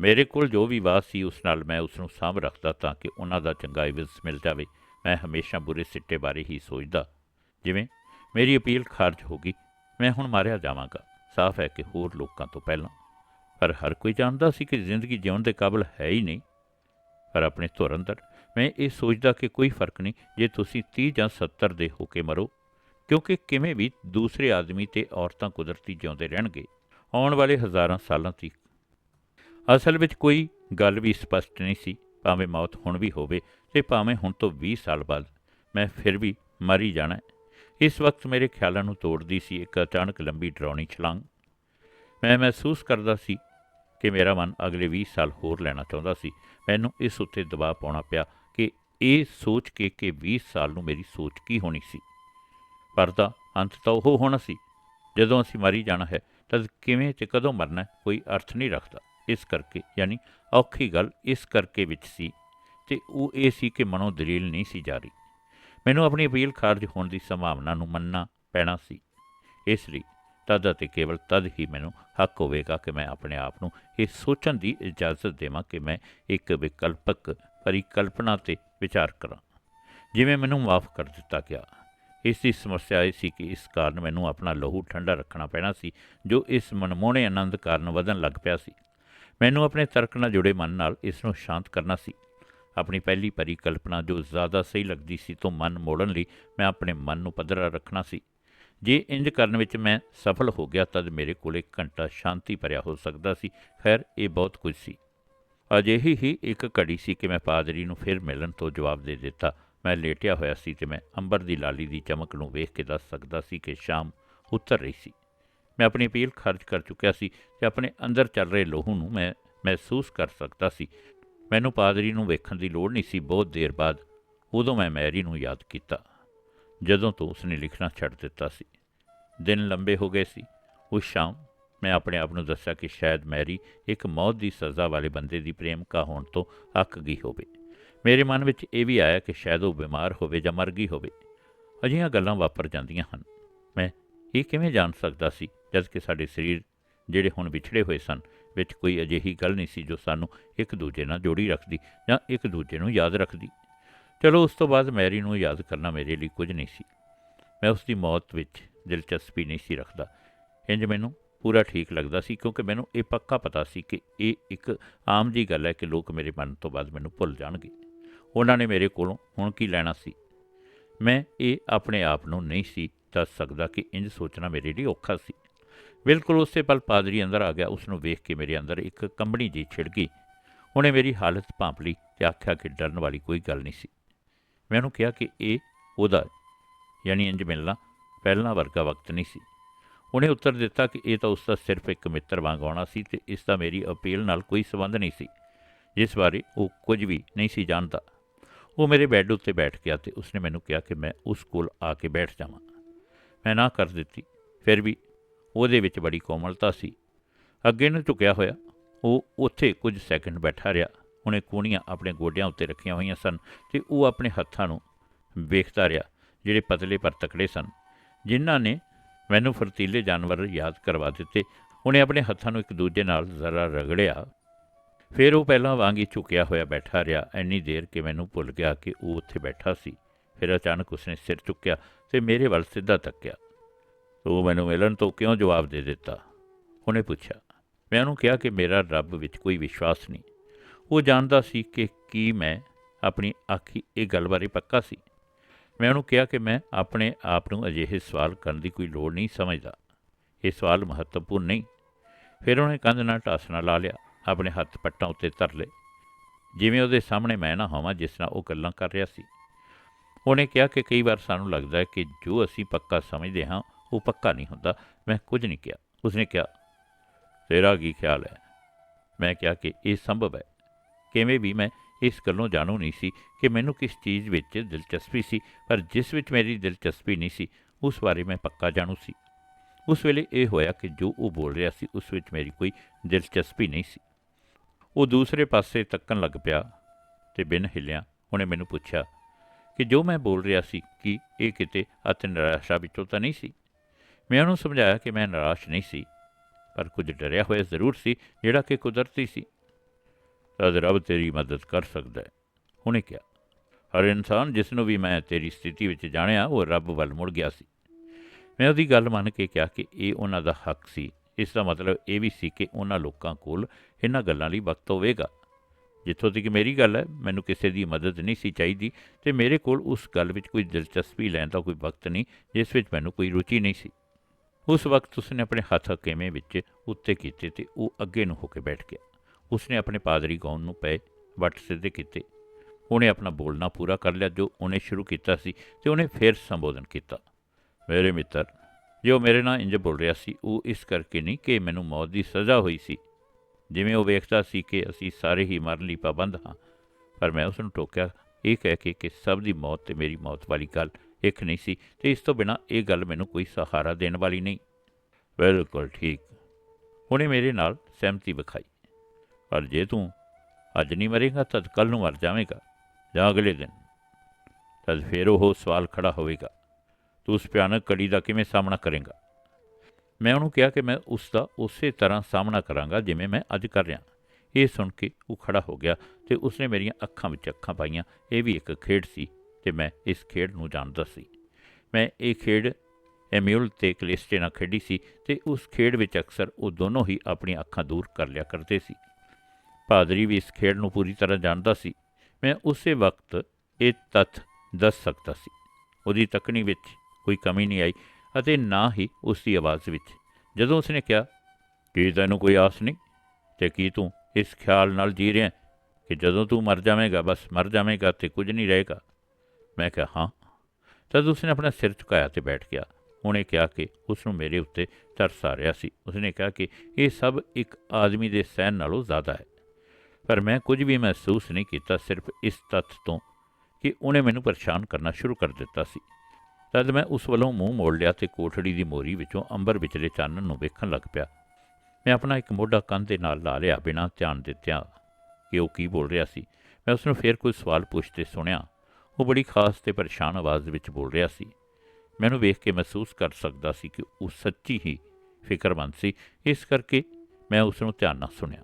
Speaker 1: ਮੇਰੇ ਕੋਲ ਜੋ ਵੀ ਵਾਸ ਸੀ, ਉਸ ਨਾਲ ਮੈਂ ਉਸ ਨੂੰ ਸਾਂਭ ਰੱਖਦਾ ਤਾਂ ਕਿ ਉਹਨਾਂ ਦਾ ਚੰਗਾ ਇਵਜ਼ ਮਿਲ ਜਾਵੇ। ਮੈਂ ਹਮੇਸ਼ਾ ਬੁਰੇ ਸਿੱਟੇ ਬਾਰੇ ਹੀ ਸੋਚਦਾ। ਜਿਵੇਂ ਮੇਰੀ ਅਪੀਲ ਖਾਰਜ ਹੋ ਗਈ, ਮੈਂ ਹੁਣ ਮਾਰਿਆ ਜਾਵਾਂਗਾ। ਸਾਫ਼ ਹੈ ਕਿ ਹੋਰ ਲੋਕਾਂ ਤੋਂ ਪਹਿਲਾਂ। ਪਰ ਹਰ ਕੋਈ ਜਾਣਦਾ ਸੀ ਕਿ ਜ਼ਿੰਦਗੀ ਜਿਉਣ ਦੇ ਕਾਬਿਲ ਹੈ ਹੀ ਨਹੀਂ। ਪਰ ਆਪਣੇ ਧੁਰ ਅੰਦਰ ਮੈਂ ਇਹ ਸੋਚਦਾ ਕਿ ਕੋਈ ਫ਼ਰਕ ਨਹੀਂ, ਜੇ ਤੁਸੀਂ 30 ਜਾਂ 70 ਦੇ ਹੋ ਕੇ ਮਰੋ, ਕਿਉਂਕਿ ਕਿਵੇਂ ਵੀ ਦੂਸਰੇ ਆਦਮੀ ਤੇ ਔਰਤਾਂ ਕੁਦਰਤੀ ਜਿਉਂਦੇ ਰਹਿਣਗੇ, ਆਉਣ ਵਾਲੇ ਹਜ਼ਾਰਾਂ ਸਾਲਾਂ ਤੱਕ ਅਸਲ ਵਿੱਚ ਕੋਈ ਗੱਲ ਵੀ ਸਪਸ਼ਟ ਨਹੀਂ ਸੀ, ਭਾਵੇਂ ਮੌਤ ਹੁਣ ਵੀ ਹੋਵੇ ਤੇ ਭਾਵੇਂ ਹੁਣ ਤੋਂ 20 ਸਾਲ ਬਾਅਦ। ਮੈਂ ਫਿਰ ਵੀ ਮਰੀ ਜਾਣਾ ਇਸ ਵਕਤ ਮੇਰੇ ਖਿਆਲਾਂ ਨੂੰ ਤੋੜਦੀ ਸੀ ਇੱਕ ਅਚਾਨਕ ਲੰਬੀ ਡਰਾਉਣੀ ਛਲਾਂਗ। ਮੈਂ ਮਹਿਸੂਸ ਕਰਦਾ ਸੀ ਕਿ ਮੇਰਾ ਮਨ ਅਗਲੇ 20 ਸਾਲ ਹੋਰ ਲੈਣਾ ਚਾਹੁੰਦਾ ਸੀ। ਮੈਨੂੰ ਇਸ ਉੱਤੇ ਦਬਾਅ ਪਾਉਣਾ ਪਿਆ ਕਿ ਇਹ ਸੋਚ ਕੇ ਕਿ 20 ਸਾਲ ਨੂੰ ਮੇਰੀ ਸੋਚ ਕੀ ਹੋਣੀ ਸੀ। ਪਰ ਦਾ ਅੰਤ ਤਾਂ ਉਹ ਹੋਣਾ ਸੀ। ਜਦੋਂ ਅਸੀਂ ਮਰੀ ਜਾਣਾ ਹੈ ਤਦ ਕਿਵੇਂ ਤੇ ਕਦੋਂ ਮਰਨਾ ਕੋਈ ਅਰਥ ਨਹੀਂ ਰੱਖਦਾ। ਇਸ ਕਰਕੇ, ਯਾਨੀ ਔਖੀ ਗੱਲ ਇਸ ਕਰਕੇ ਵਿੱਚ ਸੀ ਤੇ ਉਹ ਇਹ ਸੀ ਕਿ ਮਨੋਂ ਦਲੀਲ ਨਹੀਂ ਸੀ ਜਾਰੀ। ਮੈਨੂੰ ਆਪਣੀ ਅਪੀਲ ਖਾਰਜ ਹੋਣ ਦੀ ਸੰਭਾਵਨਾ ਨੂੰ ਮੰਨਣਾ ਪੈਣਾ ਸੀ। ਇਸ ਲਈ ਤਦ ਅਤੇ ਕੇਵਲ ਤਦ ਹੀ ਮੈਨੂੰ ਹੱਕ ਹੋਵੇਗਾ ਕਿ ਮੈਂ ਆਪਣੇ ਆਪ ਨੂੰ ਇਹ ਸੋਚਣ ਦੀ ਇਜਾਜ਼ਤ ਦੇਵਾਂ ਕਿ ਮੈਂ ਇੱਕ ਵਿਕਲਪਕ ਪਰਿਕਲਪਨਾ ਤੇ ਵਿਚਾਰ ਕਰਾਂ। ਜਿਵੇਂ ਮੈਨੂੰ ਮਾਫ ਕਰ ਦਿੱਤਾ ਗਿਆ। ਇਸ ਦੀ ਸਮੱਸਿਆ ਇਹ ਸੀ ਕਿ ਇਸ ਕਾਰਨ ਮੈਨੂੰ ਆਪਣਾ ਲਹੂ ਠੰਡਾ ਰੱਖਣਾ ਪੈਣਾ ਸੀ, ਜੋ ਇਸ ਮਨਮੋਹਣੇ ਆਨੰਦ ਕਾਰਨ ਵਧਣ ਲੱਗ ਪਿਆ ਸੀ। ਮੈਨੂੰ ਆਪਣੇ ਤਰਕ ਨਾਲ ਜੁੜੇ ਮਨ ਨਾਲ ਇਸ ਨੂੰ ਸ਼ਾਂਤ ਕਰਨਾ ਸੀ। ਆਪਣੀ ਪਹਿਲੀ ਪਰਿਕਲਪਨਾ ਜੋ ਜ਼ਿਆਦਾ ਸਹੀ ਲੱਗਦੀ ਸੀ ਤੋਂ ਮਨ ਮੋੜਨ ਲਈ ਮੈਂ ਆਪਣੇ ਮਨ ਨੂੰ ਪੱਧਰਾ ਰੱਖਣਾ ਸੀ। ਜੇ ਇੰਜ ਕਰਨ ਵਿੱਚ ਮੈਂ ਸਫਲ ਹੋ ਗਿਆ ਤਦ ਮੇਰੇ ਕੋਲ ਇੱਕ ਘੰਟਾ ਸ਼ਾਂਤੀ ਭਰਿਆ ਹੋ ਸਕਦਾ ਸੀ। ਖੈਰ, ਇਹ ਬਹੁਤ ਕੁਝ ਸੀ। ਅਜਿਹੀ ਹੀ ਇੱਕ ਘੜੀ ਸੀ ਕਿ ਮੈਂ ਪਾਦਰੀ ਨੂੰ ਫਿਰ ਮਿਲਣ ਤੋਂ ਜਵਾਬ ਦੇ ਦਿੱਤਾ। ਮੈਂ ਲੇਟਿਆ ਹੋਇਆ ਸੀ ਤੇ ਮੈਂ ਅੰਬਰ ਦੀ ਲਾਲੀ ਦੀ ਚਮਕ ਨੂੰ ਵੇਖ ਕੇ ਦੱਸ ਸਕਦਾ ਸੀ ਕਿ ਸ਼ਾਮ ਉਤਰ ਰਹੀ ਸੀ। ਮੈਂ ਆਪਣੀ ਅਪੀਲ ਖਰਚ ਕਰ ਚੁੱਕਿਆ ਸੀ ਤੇ ਆਪਣੇ ਅੰਦਰ ਚੱਲ ਰਹੇ ਲੋਹੂ ਨੂੰ ਮੈਂ ਮਹਿਸੂਸ ਕਰ ਸਕਦਾ ਸੀ। ਮੈਨੂੰ ਪਾਦਰੀ ਨੂੰ ਵੇਖਣ ਦੀ ਲੋੜ ਨਹੀਂ ਸੀ। ਬਹੁਤ ਦੇਰ ਬਾਅਦ ਉਦੋਂ ਮੈਂ ਮੈਰੀ ਨੂੰ ਯਾਦ ਕੀਤਾ, ਜਦੋਂ ਤੋਂ ਉਸਨੇ ਲਿਖਣਾ ਛੱਡ ਦਿੱਤਾ ਸੀ। ਦਿਨ ਲੰਬੇ ਹੋ ਗਏ ਸੀ। ਉਸ ਸ਼ਾਮ ਮੈਂ ਆਪਣੇ ਆਪ ਨੂੰ ਦੱਸਿਆ ਕਿ ਸ਼ਾਇਦ ਮੈਰੀ ਇੱਕ ਮੌਤ ਦੀ ਸਜ਼ਾ ਵਾਲੇ ਬੰਦੇ ਦੀ ਪ੍ਰੇਮਿਕਾ ਹੋਣ ਤੋਂ ਅੱਕ ਗਈ ਹੋਵੇ। ਮੇਰੇ ਮਨ ਵਿੱਚ ਇਹ ਵੀ ਆਇਆ ਕਿ ਸ਼ਾਇਦ ਉਹ ਬਿਮਾਰ ਹੋਵੇ ਜਾਂ ਮਰ ਗਈ ਹੋਵੇ। ਅਜਿਹੀਆਂ ਗੱਲਾਂ ਵਾਪਰ ਜਾਂਦੀਆਂ ਹਨ। ਮੈਂ ਇਹ ਕਿਵੇਂ ਜਾਣ ਸਕਦਾ ਸੀ? ਜਦ ਕਿ ਸਾਡੇ ਸਰੀਰ ਜਿਹੜੇ ਹੁਣ ਵਿਛੜੇ ਹੋਏ ਸਨ, ਵਿੱਚ ਕੋਈ ਅਜਿਹੀ ਗੱਲ ਨਹੀਂ ਸੀ ਜੋ ਸਾਨੂੰ ਇੱਕ ਦੂਜੇ ਨਾਲ ਜੋੜੀ ਰੱਖਦੀ ਜਾਂ ਇੱਕ ਦੂਜੇ ਨੂੰ ਯਾਦ ਰੱਖਦੀ। ਚਲੋ, ਉਸ ਤੋਂ ਬਾਅਦ ਮੈਰੀ ਨੂੰ ਯਾਦ ਕਰਨਾ ਮੇਰੇ ਲਈ ਕੁਝ ਨਹੀਂ ਸੀ। ਮੈਂ ਉਸ ਦੀ ਮੌਤ ਵਿੱਚ ਦਿਲਚਸਪੀ ਨਹੀਂ ਸੀ ਰੱਖਦਾ। ਇੰਜ ਮੈਨੂੰ ਪੂਰਾ ਠੀਕ ਲੱਗਦਾ ਸੀ ਕਿਉਂਕਿ ਮੈਨੂੰ ਇਹ ਪੱਕਾ ਪਤਾ ਸੀ ਕਿ ਇਹ ਇੱਕ ਆਮ ਜੀ ਗੱਲ ਹੈ ਕਿ ਲੋਕ ਮੇਰੇ ਮਨ ਤੋਂ ਬਾਅਦ ਮੈਨੂੰ ਭੁੱਲ ਜਾਣਗੇ। ਉਹਨਾਂ ਨੇ ਮੇਰੇ ਕੋਲੋਂ ਹੁਣ ਕੀ ਲੈਣਾ ਸੀ? ਮੈਂ ਇਹ ਆਪਣੇ ਆਪ ਨੂੰ ਨਹੀਂ ਸੀ ਦੱਸ ਸਕਦਾ ਕਿ ਇੰਜ ਸੋਚਣਾ ਮੇਰੇ ਲਈ ਔਖਾ ਸੀ। ਬਿਲਕੁਲ ਉਸੇ ਪਲ ਪਾਦਰੀ ਅੰਦਰ ਆ ਗਿਆ। ਉਸ ਨੂੰ ਵੇਖ ਕੇ ਮੇਰੇ ਅੰਦਰ ਇੱਕ ਕੰਬਣੀ ਜੀ ਛਿੜ ਗਈ। ਉਹਨੇ ਮੇਰੀ ਹਾਲਤ ਭਾਂਪ ਲਈ ਤੇ ਆਖਿਆ ਕਿ ਡਰਨ ਵਾਲੀ ਕੋਈ ਗੱਲ ਨਹੀਂ ਸੀ। ਮੈਂ ਉਹਨੂੰ ਕਿਹਾ ਕਿ ਇਹ ਉਹਦਾ ਯਾਨੀ ਇੰਜ ਮਿਲਣਾ ਪਹਿਲਾਂ ਵਰਗਾ ਵਕਤ ਨਹੀਂ ਸੀ। ਉਹਨੇ ਉੱਤਰ ਦਿੱਤਾ ਕਿ ਇਹ ਤਾਂ ਉਸ ਦਾ ਸਿਰਫ ਇੱਕ ਮਿੱਤਰ ਵਾਂਗ ਆਉਣਾ ਸੀ ਤੇ ਇਸ ਦਾ ਮੇਰੀ ਅਪੀਲ ਨਾਲ ਕੋਈ ਸੰਬੰਧ ਨਹੀਂ ਸੀ, ਜਿਸ ਬਾਰੇ ਉਹ ਕੁਝ ਵੀ ਨਹੀਂ ਸੀ ਜਾਣਦਾ। ਉਹ ਮੇਰੇ ਬੈੱਡ ਉੱਤੇ ਬੈਠ ਗਿਆ ਤੇ ਉਸਨੇ ਮੈਨੂੰ ਕਿਹਾ ਕਿ ਮੈਂ ਉਸ ਕੋਲ ਆ ਕੇ ਬੈਠ ਜਾਵਾਂ। ਮੈਂ ਨਾ ਕਰ ਦਿੱਤੀ, ਫਿਰ ਵੀ ਉਹਦੇ ਵਿੱਚ ਬੜੀ ਕੋਮਲਤਾ ਸੀ। ਅੱਗੇ ਨੂੰ ਝੁਕਿਆ ਹੋਇਆ, ਉਹ ਉੱਥੇ ਕੁਝ ਸੈਕਿੰਡ ਬੈਠਾ ਰਿਹਾ। ਉਹਨੇ ਕੂਣੀਆਂ ਆਪਣੇ ਗੋਡਿਆਂ ਉੱਤੇ ਰੱਖੀਆਂ ਹੋਈਆਂ ਸਨ ਤੇ ਉਹ ਆਪਣੇ ਹੱਥਾਂ ਨੂੰ ਵੇਖਦਾ ਰਿਹਾ, ਜਿਹੜੇ ਪਤਲੇ ਪਰ ਤਕੜੇ ਸਨ। ਜਿਨ੍ਹਾਂ ਨੇ ਮੈਨੂੰ ਫਰਤੀਲੇ ਜਾਨਵਰ ਯਾਦ ਕਰਵਾ ਦਿੱਤੇ। ਉਹਨੇ ਆਪਣੇ ਹੱਥਾਂ ਨੂੰ ਇੱਕ ਦੂਜੇ ਨਾਲ ਜ਼ਰਾ ਰਗੜਿਆ। ਫਿਰ ਉਹ ਪਹਿਲਾਂ ਵਾਂਗ ਹੀ ਝੁਕਿਆ ਹੋਇਆ ਬੈਠਾ ਰਿਹਾ। ਇੰਨੀ ਦੇਰ ਕਿ ਮੈਨੂੰ ਭੁੱਲ ਗਿਆ ਕਿ ਉਹ ਉੱਥੇ ਬੈਠਾ ਸੀ। ਫਿਰ ਅਚਾਨਕ ਉਸਨੇ ਸਿਰ ਚੁੱਕਿਆ ਤੇ ਮੇਰੇ ਵੱਲ ਸਿੱਧਾ ਤੱਕਿਆ। ਉਹ ਮੈਨੂੰ ਮਿਲਣ ਤੋਂ ਕਿਉਂ ਜਵਾਬ ਦੇ ਦਿੱਤਾ? ਉਹਨੇ ਪੁੱਛਿਆ, ਮੈਂ ਉਹਨੂੰ ਕਿਹਾ ਕਿ ਮੇਰਾ ਰੱਬ ਵਿੱਚ ਕੋਈ ਵਿਸ਼ਵਾਸ ਨਹੀਂ। ਉਹ ਜਾਣਦਾ ਸੀ ਕਿ ਕੀ ਮੈਂ ਆਪਣੀ ਆਖੀ ਇਹ ਗੱਲ ਬਾਰੇ ਪੱਕਾ ਸੀ। ਮੈਂ ਉਹਨੂੰ ਕਿਹਾ ਕਿ ਮੈਂ ਆਪਣੇ ਆਪ ਨੂੰ ਅਜਿਹੇ ਸਵਾਲ ਕਰਨ ਦੀ ਕੋਈ ਲੋੜ ਨਹੀਂ ਸਮਝਦਾ। ਇਹ ਸਵਾਲ ਮਹੱਤਵਪੂਰਨ ਨਹੀਂ। ਫਿਰ ਉਹਨੇ ਕੰਧ ਨਾਲ ਢਾਸਣਾ ਲਾ ਲਿਆ, ਆਪਣੇ ਹੱਥ ਪੱਟਾਂ ਉੱਤੇ ਧਰ ਲਏ। ਜਿਵੇਂ ਉਹਦੇ ਸਾਹਮਣੇ ਮੈਂ ਨਾ ਹੋਵਾਂ, ਜਿਸ ਨਾਲ ਉਹ ਗੱਲਾਂ ਕਰ ਰਿਹਾ ਸੀ। ਉਹਨੇ ਕਿਹਾ ਕਿ ਕਈ ਵਾਰ ਸਾਨੂੰ ਲੱਗਦਾ ਹੈ ਕਿ ਜੋ ਅਸੀਂ ਪੱਕਾ ਸਮਝਦੇ ਹਾਂ ਉਹ ਪੱਕਾ ਨਹੀਂ ਹੁੰਦਾ। ਮੈਂ ਕੁਝ ਨਹੀਂ ਕਿਹਾ। ਉਸਨੇ ਕਿਹਾ, ਤੇਰਾ ਕੀ ਖਿਆਲ ਹੈ? ਮੈਂ ਕਿਹਾ ਕਿ ਇਹ ਸੰਭਵ ਹੈ। ਕਿਵੇਂ ਵੀ ਮੈਂ ਇਸ ਗੱਲੋਂ ਜਾਣੂ ਨਹੀਂ ਸੀ ਕਿ ਮੈਨੂੰ ਕਿਸ ਚੀਜ਼ ਵਿੱਚ ਦਿਲਚਸਪੀ ਸੀ, ਪਰ ਜਿਸ ਵਿੱਚ ਮੇਰੀ ਦਿਲਚਸਪੀ ਨਹੀਂ ਸੀ, ਉਸ ਬਾਰੇ ਮੈਂ ਪੱਕਾ ਜਾਣੂ ਸੀ। ਉਸ ਵੇਲੇ ਇਹ ਹੋਇਆ ਕਿ ਜੋ ਉਹ ਬੋਲ ਰਿਹਾ ਸੀ, ਉਸ ਵਿੱਚ ਮੇਰੀ ਕੋਈ ਦਿਲਚਸਪੀ ਨਹੀਂ ਸੀ। ਉਹ ਦੂਸਰੇ ਪਾਸੇ ਤੱਕਣ ਲੱਗ ਪਿਆ ਤੇ ਬਿਨ ਹਿੱਲਿਆ ਉਹਨੇ ਮੈਨੂੰ ਪੁੱਛਿਆ ਕਿ ਜੋ ਮੈਂ ਬੋਲ ਰਿਹਾ ਸੀ, ਕਿ ਇਹ ਕਿਤੇ ਅਤ ਨਿਰਾਸ਼ਾ ਵਿੱਚੋਂ ਤਾਂ ਨਹੀਂ ਸੀ? ਮੈਂ ਉਹਨੂੰ ਸਮਝਾਇਆ ਕਿ ਮੈਂ ਨਿਰਾਸ਼ ਨਹੀਂ ਸੀ, ਪਰ ਕੁਝ ਡਰਿਆ ਹੋਇਆ ਜ਼ਰੂਰ ਸੀ, ਜਿਹੜਾ ਕਿ ਕੁਦਰਤੀ ਸੀ। ਤਦ ਰੱਬ ਤੇਰੀ ਮਦਦ ਕਰ ਸਕਦਾ ਹੈ, ਉਹਨੇ ਕਿਹਾ। ਹਰ ਇਨਸਾਨ ਜਿਸ ਨੂੰ ਵੀ ਮੈਂ ਤੇਰੀ ਸਥਿਤੀ ਵਿੱਚ ਜਾਣਿਆ, ਉਹ ਰੱਬ ਵੱਲ ਮੁੜ ਗਿਆ ਸੀ। ਮੈਂ ਉਹਦੀ ਗੱਲ ਮੰਨ ਕੇ ਕਿਹਾ ਕਿ ਇਹ ਉਹਨਾਂ ਦਾ ਹੱਕ ਸੀ। ਇਸ ਦਾ ਮਤਲਬ ਇਹ ਵੀ ਸੀ ਕਿ ਉਹਨਾਂ ਲੋਕਾਂ ਕੋਲ ਇਹਨਾਂ ਗੱਲਾਂ ਲਈ ਵਕਤ ਹੋਵੇਗਾ। ਜਿੱਥੋਂ ਤੱਕ ਮੇਰੀ ਗੱਲ ਹੈ, ਮੈਨੂੰ ਕਿਸੇ ਦੀ ਮਦਦ ਨਹੀਂ ਸੀ ਚਾਹੀਦੀ ਤੇ ਮੇਰੇ ਕੋਲ ਉਸ ਗੱਲ ਵਿੱਚ ਕੋਈ ਦਿਲਚਸਪੀ ਲੈਣ ਦਾ ਕੋਈ ਵਕਤ ਨਹੀਂ, ਜਿਸ ਵਿੱਚ ਮੈਨੂੰ ਕੋਈ ਰੁਚੀ ਨਹੀਂ ਸੀ। ਉਸ ਵਕਤ ਉਸਨੇ ਆਪਣੇ ਹੱਥ ਹਕੇਵੇਂ ਵਿੱਚ ਉੱਤੇ ਕੀਤੇ ਤੇ ਉਹ ਅੱਗੇ ਨੂੰ ਹੋ ਕੇ ਬੈਠ ਗਿਆ। ਉਸਨੇ ਆਪਣੇ ਪਾਦਰੀ ਗਾਉਣ ਨੂੰ ਪਏ, ਵੱਟ ਸਿੱਧੇ ਕੀਤੇ। ਉਹਨੇ ਆਪਣਾ ਬੋਲਣਾ ਪੂਰਾ ਕਰ ਲਿਆ, ਜੋ ਉਹਨੇ ਸ਼ੁਰੂ ਕੀਤਾ ਸੀ ਤੇ ਉਹਨੇ ਫਿਰ ਸੰਬੋਧਨ ਕੀਤਾ। ਮੇਰੇ ਮਿੱਤਰ, ਜੋ ਮੇਰੇ ਨਾਲ ਇੰਜ ਬੋਲ ਰਿਹਾ ਸੀ, ਉਹ ਇਸ ਕਰਕੇ ਨਹੀਂ ਕਿ ਮੈਨੂੰ ਮੌਤ ਦੀ ਸਜ਼ਾ ਹੋਈ ਸੀ। ਜਿਵੇਂ ਉਹ ਵੇਖਦਾ ਸੀ ਕਿ ਅਸੀਂ ਸਾਰੇ ਹੀ ਮਰਨ ਲਈ ਪਾਬੰਦ ਹਾਂ, ਪਰ ਮੈਂ ਉਸ ਨੂੰ ਟੋਕਿਆ, ਇਹ ਕਹਿ ਕੇ ਕਿ ਸਭ ਦੀ ਮੌਤ ਤੇ ਮੇਰੀ ਮੌਤ ਵਾਲੀ ਗੱਲ ਇੱਕ ਨਹੀਂ ਸੀ ਤੇ ਇਸ ਤੋਂ ਬਿਨਾ ਇਹ ਗੱਲ ਮੈਨੂੰ ਕੋਈ ਸਹਾਰਾ ਦੇਣ ਵਾਲੀ ਨਹੀਂ। ਬਿਲਕੁਲ ਠੀਕ। ਉਹਨੇ ਮੇਰੇ ਨਾਲ ਸਹਿਮਤੀ ਵਿਖਾਈ। ਪਰ ਜੇ ਤੂੰ ਅੱਜ ਨਹੀਂ ਮਰੇਗਾ ਤਦ ਕੱਲ ਨੂੰ ਮਰ ਜਾਵੇਂਗਾ, ਜਾਂ ਅਗਲੇ ਦਿਨ। ਤਦ ਫਿਰ ਉਹ ਸਵਾਲ ਖੜਾ ਹੋਵੇਗਾ, ਤੂੰ ਉਸ ਭਿਆਨਕ ਕੜੀ ਦਾ ਕਿਵੇਂ ਸਾਹਮਣਾ ਕਰੇਂਗਾ? ਮੈਂ ਉਹਨੂੰ ਕਿਹਾ ਕਿ ਮੈਂ ਉਸ ਦਾ ਉਸੇ ਤਰ੍ਹਾਂ ਸਾਹਮਣਾ ਕਰਾਂਗਾ ਜਿਵੇਂ ਮੈਂ ਅੱਜ ਕਰ ਰਿਹਾ। ਇਹ ਸੁਣ ਕੇ ਉਹ ਖੜਾ ਹੋ ਗਿਆ ਤੇ ਉਸਨੇ ਮੇਰੀਆਂ ਅੱਖਾਂ ਵਿੱਚ ਅੱਖਾਂ ਪਾਈਆਂ। ਇਹ ਵੀ ਇੱਕ ਖੇਡ ਸੀ। ਤੇ ਮੈਂ ਇਸ ਖੇਡ ਨੂੰ ਜਾਣਦਾ ਸੀ। ਮੈਂ ਇਹ ਖੇਡ ਐਮਿਊਲ ਤੇ ਕਲਿਸਟੇ ਨਾਲ ਖੇਡੀ ਸੀ ਤੇ ਉਸ ਖੇਡ ਵਿੱਚ ਅਕਸਰ ਉਹ ਦੋਨੋਂ ਹੀ ਆਪਣੀਆਂ ਅੱਖਾਂ ਦੂਰ ਕਰ ਲਿਆ ਕਰਦੇ ਸੀ। ਪਾਦਰੀ ਵੀ ਇਸ ਖੇਡ ਨੂੰ ਪੂਰੀ ਤਰ੍ਹਾਂ ਜਾਣਦਾ ਸੀ। ਮੈਂ ਉਸੇ ਵਕਤ ਇਹ ਤੱਥ ਦੱਸ ਸਕਦਾ ਸੀ। ਉਹਦੀ ਤੱਕਣੀ ਵਿੱਚ ਕੋਈ ਕਮੀ ਨਹੀਂ ਆਈ ਅਤੇ ਨਾ ਹੀ ਉਸ ਦੀ ਆਵਾਜ਼ ਵਿੱਚ। ਜਦੋਂ ਉਸਨੇ ਕਿਹਾ, ਕੀ ਤੈਨੂੰ ਕੋਈ ਆਸ ਨਹੀਂ? ਤੇ ਕੀ ਤੂੰ ਇਸ ਖਿਆਲ ਨਾਲ ਜੀ ਰਿਹਾ ਕਿ ਜਦੋਂ ਤੂੰ ਮਰ ਜਾਵੇਂਗਾ, ਬਸ ਮਰ ਜਾਵੇਂਗਾ ਤੇ ਕੁਝ ਨਹੀਂ ਰਹੇਗਾ? ਮੈਂ ਕਿਹਾ, ਹਾਂ। ਤਦ ਉਸਨੇ ਆਪਣਾ ਸਿਰ ਝੁਕਾਇਆ ਤੇ ਬੈਠ ਗਿਆ, ਉਹਨੇ ਕਿਹਾ ਕਿ ਉਸ ਨੂੰ ਮੇਰੇ ਉੱਤੇ ਤਰਸ ਆ ਰਿਹਾ ਸੀ। ਉਸਨੇ ਕਿਹਾ ਕਿ ਇਹ ਸਭ ਇੱਕ ਆਦਮੀ ਦੇ ਸਹਿਣ ਨਾਲੋਂ ਜ਼ਿਆਦਾ ਹੈ। ਪਰ ਮੈਂ ਕੁਝ ਵੀ ਮਹਿਸੂਸ ਨਹੀਂ ਕੀਤਾ, ਸਿਰਫ ਇਸ ਤੱਥ ਤੋਂ ਕਿ ਉਹਨੇ ਮੈਨੂੰ ਪਰੇਸ਼ਾਨ ਕਰਨਾ ਸ਼ੁਰੂ ਕਰ ਦਿੱਤਾ ਸੀ। ਤਦ ਮੈਂ ਉਸ ਵੱਲੋਂ ਮੂੰਹ ਮੋੜ ਲਿਆ ਤੇ ਕੋਠੜੀ ਦੀ ਮੋਰੀ ਵਿੱਚੋਂ ਅੰਬਰ ਵਿਚਲੇ ਚਾਨਣ ਨੂੰ ਵੇਖਣ ਲੱਗ ਪਿਆ। ਮੈਂ ਆਪਣਾ ਇੱਕ ਮੋਢਾ ਕੰਧ ਦੇ ਨਾਲ ਲਾ ਲਿਆ ਬਿਨਾਂ ਧਿਆਨ ਦਿੱਤਿਆਂ ਕਿ ਉਹ ਕੀ ਬੋਲ ਰਿਹਾ ਸੀ। ਮੈਂ ਉਸ ਨੂੰ ਫੇਰ ਕੋਈ ਸਵਾਲ ਪੁੱਛਦੇ ਸੁਣਿਆ ਉਹ ਬੜੀ ਖਾਸ ਤੇ ਪਰੇਸ਼ਾਨ ਆਵਾਜ਼ ਵਿੱਚ ਬੋਲ ਰਿਹਾ ਸੀ। ਮੈਨੂੰ ਵੇਖ ਕੇ ਮਹਿਸੂਸ ਕਰ ਸਕਦਾ ਸੀ ਕਿ ਉਹ ਸੱਚੀ ਹੀ ਫਿਕਰਮੰਦ ਸੀ। ਇਸ ਕਰਕੇ ਮੈਂ ਉਸ ਨੂੰ ਧਿਆਨ ਨਾਲ ਸੁਣਿਆ।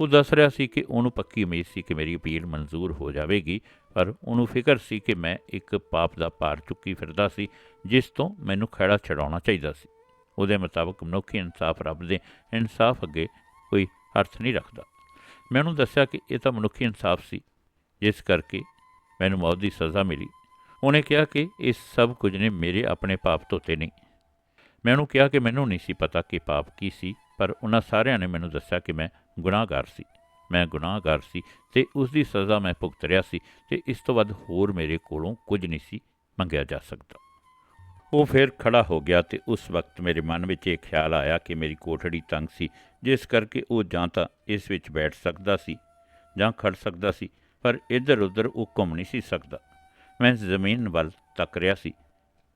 Speaker 1: ਉਹ ਦੱਸ ਰਿਹਾ ਸੀ ਕਿ ਉਹਨੂੰ ਪੱਕੀ ਉਮੀਦ ਸੀ ਕਿ ਮੇਰੀ ਅਪੀਲ ਮਨਜ਼ੂਰ ਹੋ ਜਾਵੇਗੀ, ਪਰ ਉਹਨੂੰ ਫਿਕਰ ਸੀ ਕਿ ਮੈਂ ਇੱਕ ਪਾਪ ਦਾ ਭਾਰ ਚੁੱਕੀ ਫਿਰਦਾ ਸੀ, ਜਿਸ ਤੋਂ ਮੈਨੂੰ ਖੜਾ ਛਡਾਉਣਾ ਚਾਹੀਦਾ ਸੀ। ਉਹਦੇ ਮੁਤਾਬਕ ਮਨੁੱਖੀ ਇਨਸਾਫ ਰੱਬ ਦੇ ਇਨਸਾਫ ਅੱਗੇ ਕੋਈ ਅਰਥ ਨਹੀਂ ਰੱਖਦਾ। ਮੈਂ ਉਹਨੂੰ ਦੱਸਿਆ ਕਿ ਇਹ ਤਾਂ ਮਨੁੱਖੀ ਇਨਸਾਫ ਸੀ, ਜਿਸ ਕਰਕੇ ਮੈਨੂੰ ਮੌਤ ਦੀ ਸਜ਼ਾ ਮਿਲੀ। ਉਹਨੇ ਕਿਹਾ ਕਿ ਇਹ ਸਭ ਕੁਝ ਨੇ ਮੇਰੇ ਆਪਣੇ ਪਾਪ ਧੋਤੇ ਨਹੀਂ ਮੈਂ ਉਹਨੂੰ ਕਿਹਾ ਕਿ ਮੈਨੂੰ ਨਹੀਂ ਸੀ ਪਤਾ ਕਿ ਪਾਪ ਕੀ ਸੀ, ਪਰ ਉਹਨਾਂ ਸਾਰਿਆਂ ਨੇ ਮੈਨੂੰ ਦੱਸਿਆ ਕਿ ਮੈਂ ਗੁਨਾਹਗਾਰ ਸੀ। ਮੈਂ ਗੁਨਾਹਗਾਰ ਸੀ ਤੇ ਉਸ ਦੀ ਸਜ਼ਾ ਮੈਂ ਭੁਗਤ ਰਿਹਾ ਸੀ ਤੇ ਇਸ ਤੋਂ ਵੱਧ ਹੋਰ ਮੇਰੇ ਕੋਲੋਂ ਕੁਝ ਨਹੀਂ ਸੀ ਮੰਗਿਆ ਜਾ ਸਕਦਾ। ਉਹ ਫਿਰ ਖੜਾ ਹੋ ਗਿਆ ਤੇ ਉਸ ਵਕਤ ਮੇਰੇ ਮਨ ਵਿੱਚ ਇਹ ਖਿਆਲ ਆਇਆ ਕਿ ਮੇਰੀ ਕੋਠੜੀ ਤੰਗ ਸੀ, ਜਿਸ ਕਰਕੇ ਉਹ ਜਾਂ ਤਾਂ ਇਸ ਵਿੱਚ ਬੈਠ ਸਕਦਾ ਸੀ ਜਾਂ ਖੜ ਸਕਦਾ ਸੀ। ਪਰ ਇੱਧਰ ਉੱਧਰ ਉਹ ਘੁੰਮ ਨਹੀਂ ਸੀ ਸਕਦਾ। ਮੈਂ ਜ਼ਮੀਨ ਵੱਲ ਤੱਕ ਰਿਹਾ ਸੀ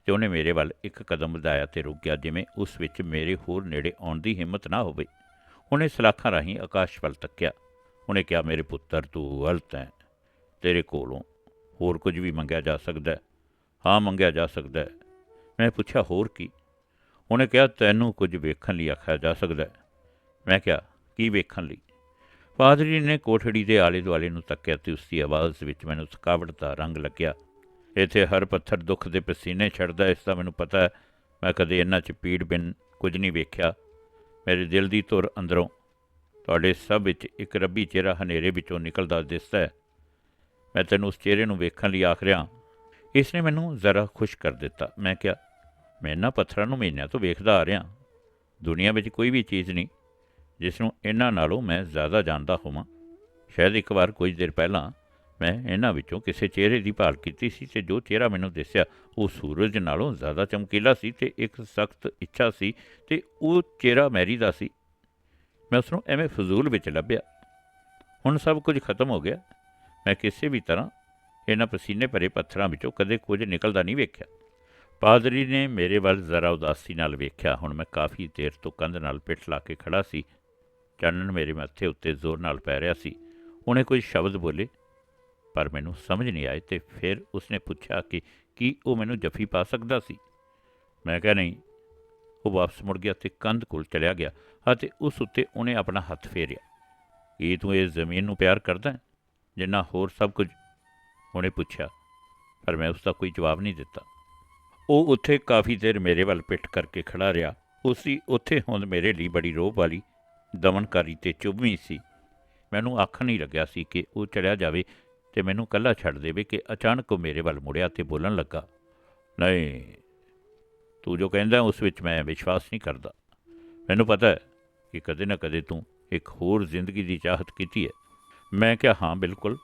Speaker 1: ਤੇ ਉਹਨੇ ਮੇਰੇ ਵੱਲ ਇੱਕ ਕਦਮ ਵਧਾਇਆ ਤੇ ਰੁਕ ਗਿਆ ਜਿਵੇਂ ਉਸ ਵਿੱਚ ਮੇਰੇ ਹੋਰ ਨੇੜੇ ਆਉਣ ਦੀ ਹਿੰਮਤ ਨਾ ਹੋਵੇ। ਉਹਨੇ ਸਲਾਖਾਂ ਰਾਹੀਂ ਆਕਾਸ਼ ਵੱਲ ਤੱਕਿਆ। ਉਹਨੇ ਕਿਹਾ, ਮੇਰੇ ਪੁੱਤਰ, ਤੂੰ ਗਲਤ ਹੈ। ਤੇਰੇ ਕੋਲੋਂ ਹੋਰ ਕੁਝ ਵੀ ਮੰਗਿਆ ਜਾ ਸਕਦਾ ਹੈ? ਹਾਂ, ਮੰਗਿਆ ਜਾ ਸਕਦਾ ਹੈ। ਮੈਂ ਪੁੱਛਿਆ, ਹੋਰ ਕੀ? ਉਹਨੇ ਕਿਹਾ, ਤੈਨੂੰ ਕੁਝ ਵੇਖਣ ਲਈ ਆਖਿਆ ਜਾ ਸਕਦਾ ਹੈ। ਮੈਂ ਕਿਹਾ, ਕੀ ਵੇਖਣ ਲਈ? ਪਾਦਰੀ ਨੇ ਕੋਠੜੀ ਦੇ ਆਲੇ ਦੁਆਲੇ ਨੂੰ ਤੱਕਿਆ ਤੇ ਉਸ ਦੀ ਆਵਾਜ਼ ਵਿੱਚ ਮੈਨੂੰ ਥਕਾਵਟ ਦਾ ਰੰਗ ਲੱਗਿਆ। ਇੱਥੇ ਹਰ ਪੱਥਰ ਦੁੱਖ ਦੇ ਪਸੀਨੇ ਛੱਡਦਾ ਇਸ ਦਾ ਮੈਨੂੰ ਪਤਾ ਹੈ। ਮੈਂ ਕਦੇ ਇਹਨਾਂ 'ਚ ਪੀੜ ਬਿਨ ਕੁਝ ਨਹੀਂ ਵੇਖਿਆ। ਮੇਰੇ ਦਿਲ ਦੀ ਧੁਰ ਅੰਦਰੋਂ ਤੁਹਾਡੇ ਸਭ ਵਿੱਚ ਇੱਕ ਰੱਬੀ ਚਿਹਰਾ ਹਨੇਰੇ ਵਿੱਚੋਂ ਨਿਕਲਦਾ ਦਿਸਦਾ ਹੈ। ਮੈਂ ਤੈਨੂੰ ਉਸ ਚਿਹਰੇ ਨੂੰ ਵੇਖਣ ਲਈ ਆਖ ਰਿਹਾ ਇਸ ਨੇ ਮੈਨੂੰ ਜ਼ਰਾ ਖੁਸ਼ ਕਰ ਦਿੱਤਾ। ਮੈਂ ਕਿਹਾ, ਮੈਂ ਇਹਨਾਂ ਪੱਥਰਾਂ ਨੂੰ ਮਹੀਨਿਆਂ ਤੋਂ ਵੇਖਦਾ ਆ ਰਿਹਾ ਦੁਨੀਆ ਵਿੱਚ ਕੋਈ ਵੀ ਚੀਜ਼ ਨਹੀਂ। ਜਿਸ ਨੂੰ ਇਹਨਾਂ ਨਾਲੋਂ ਮੈਂ ਜ਼ਿਆਦਾ ਜਾਣਦਾ ਹੋਵਾਂ। ਸ਼ਾਇਦ ਇੱਕ ਵਾਰ ਕੁਝ ਦੇਰ ਪਹਿਲਾਂ ਮੈਂ ਇਹਨਾਂ ਵਿੱਚੋਂ ਕਿਸੇ ਚਿਹਰੇ ਦੀ ਭਾਲ ਕੀਤੀ ਸੀ ਤੇ ਜੋ ਚਿਹਰਾ ਮੈਨੂੰ ਦਿਸਿਆ, ਉਹ ਸੂਰਜ ਨਾਲੋਂ ਜ਼ਿਆਦਾ ਚਮਕੀਲਾ ਸੀ ਤੇ ਇੱਕ ਸਖਤ ਇੱਛਾ ਸੀ ਤੇ ਉਹ ਚਿਹਰਾ ਮੈਰੀ ਦਾ ਸੀ। ਮੈਂ ਉਸ ਨੂੰ ਐਵੇਂ ਫਜ਼ੂਲ ਵਿੱਚ ਲੱਭਿਆ। ਹੁਣ ਸਭ ਕੁਝ ਖਤਮ ਹੋ ਗਿਆ। ਮੈਂ ਕਿਸੇ ਵੀ ਤਰ੍ਹਾਂ ਇਹਨਾਂ ਪਸੀਨੇ ਭਰੇ ਪੱਥਰਾਂ ਵਿੱਚੋਂ ਕਦੇ ਕੁਝ ਨਿਕਲਦਾ ਨਹੀਂ ਵੇਖਿਆ। ਪਾਦਰੀ ਨੇ ਮੇਰੇ ਵੱਲ ਜ਼ਰਾ ਉਦਾਸੀ ਨਾਲ ਵੇਖਿਆ। ਹੁਣ ਮੈਂ ਕਾਫੀ ਦੇਰ ਤੋਂ ਕੰਧ ਨਾਲ ਪਿੱਠ ਲਾ ਕੇ ਖੜਾ ਸੀ ਚਾਨਣ ਮੇਰੇ ਮੱਥੇ ਉੱਤੇ ਜ਼ੋਰ ਨਾਲ ਪੈ ਰਿਹਾ ਸੀ। ਉਹਨੇ ਕੋਈ ਸ਼ਬਦ ਬੋਲੇ, ਪਰ ਮੈਨੂੰ ਸਮਝ ਨਹੀਂ ਆਏ ਤੇ ਫਿਰ ਉਸਨੇ ਪੁੱਛਿਆ ਕਿ ਕੀ ਉਹ ਮੈਨੂੰ ਜੱਫੀ ਪਾ ਸਕਦਾ ਸੀ। ਮੈਂ ਕਿਹਾ, ਨਹੀਂ। ਉਹ ਵਾਪਸ ਮੁੜ ਗਿਆ ਤੇ ਕੰਧ ਕੋਲ ਚਲਿਆ ਗਿਆ ਅਤੇ ਉਸ ਉੱਤੇ ਉਹਨੇ ਆਪਣਾ ਹੱਥ ਫੇਰਿਆ। ਕੀ ਤੂੰ ਇਸ ਜ਼ਮੀਨ ਨੂੰ ਪਿਆਰ ਕਰਦਾ ਹੈ, ਜਿੰਨਾ ਹੋਰ ਸਭ ਕੁਝ? ਉਹਨੇ ਪੁੱਛਿਆ, ਪਰ ਮੈਂ ਉਸ ਦਾ ਕੋਈ ਜਵਾਬ ਨਹੀਂ ਦਿੱਤਾ। ਉਹ ਉੱਥੇ ਕਾਫੀ ਦੇਰ ਮੇਰੇ ਵੱਲ ਪਿੱਠ ਕਰਕੇ ਖੜਾ ਰਿਹਾ। ਉਸੀ ਉੱਥੇ ਹੋਂਦ ਮੇਰੇ ਲਈ ਬੜੀ ਰੋਹ ਵਾਲੀ ਦਮਨਕਾਰੀ ਤੇ ਚੁਭਵੀਂ ਸੀ। ਮੈਨੂੰ ਅੱਖ ਨਹੀਂ ਲੱਗਿਆ ਸੀ ਕਿ ਉਹ ਚੜਿਆ ਜਾਵੇ ਤੇ ਮੈਨੂੰ ਕੱਲਾ ਛੱਡ ਦੇਵੇ ਕਿ ਅਚਾਨਕ ਉਹ ਮੇਰੇ ਵੱਲ ਮੁੜਿਆ ਤੇ ਬੋਲਣ ਲੱਗਾ, ਨਹੀਂ, ਤੂੰ ਜੋ ਕਹਿੰਦਾ ਉਸ ਵਿੱਚ ਮੈਂ ਵਿਸ਼ਵਾਸ ਨਹੀਂ ਕਰਦਾ। ਮੈਨੂੰ ਪਤਾ ਹੈ ਕਿ ਕਦੇ ਨਾ ਕਦੇ ਤੂੰ ਇੱਕ ਹੋਰ ਜ਼ਿੰਦਗੀ ਦੀ ਚਾਹਤ ਕੀਤੀ ਹੈ। ਮੈਂ ਕਿਹਾ, ਹਾਂ, ਬਿਲਕੁਲ।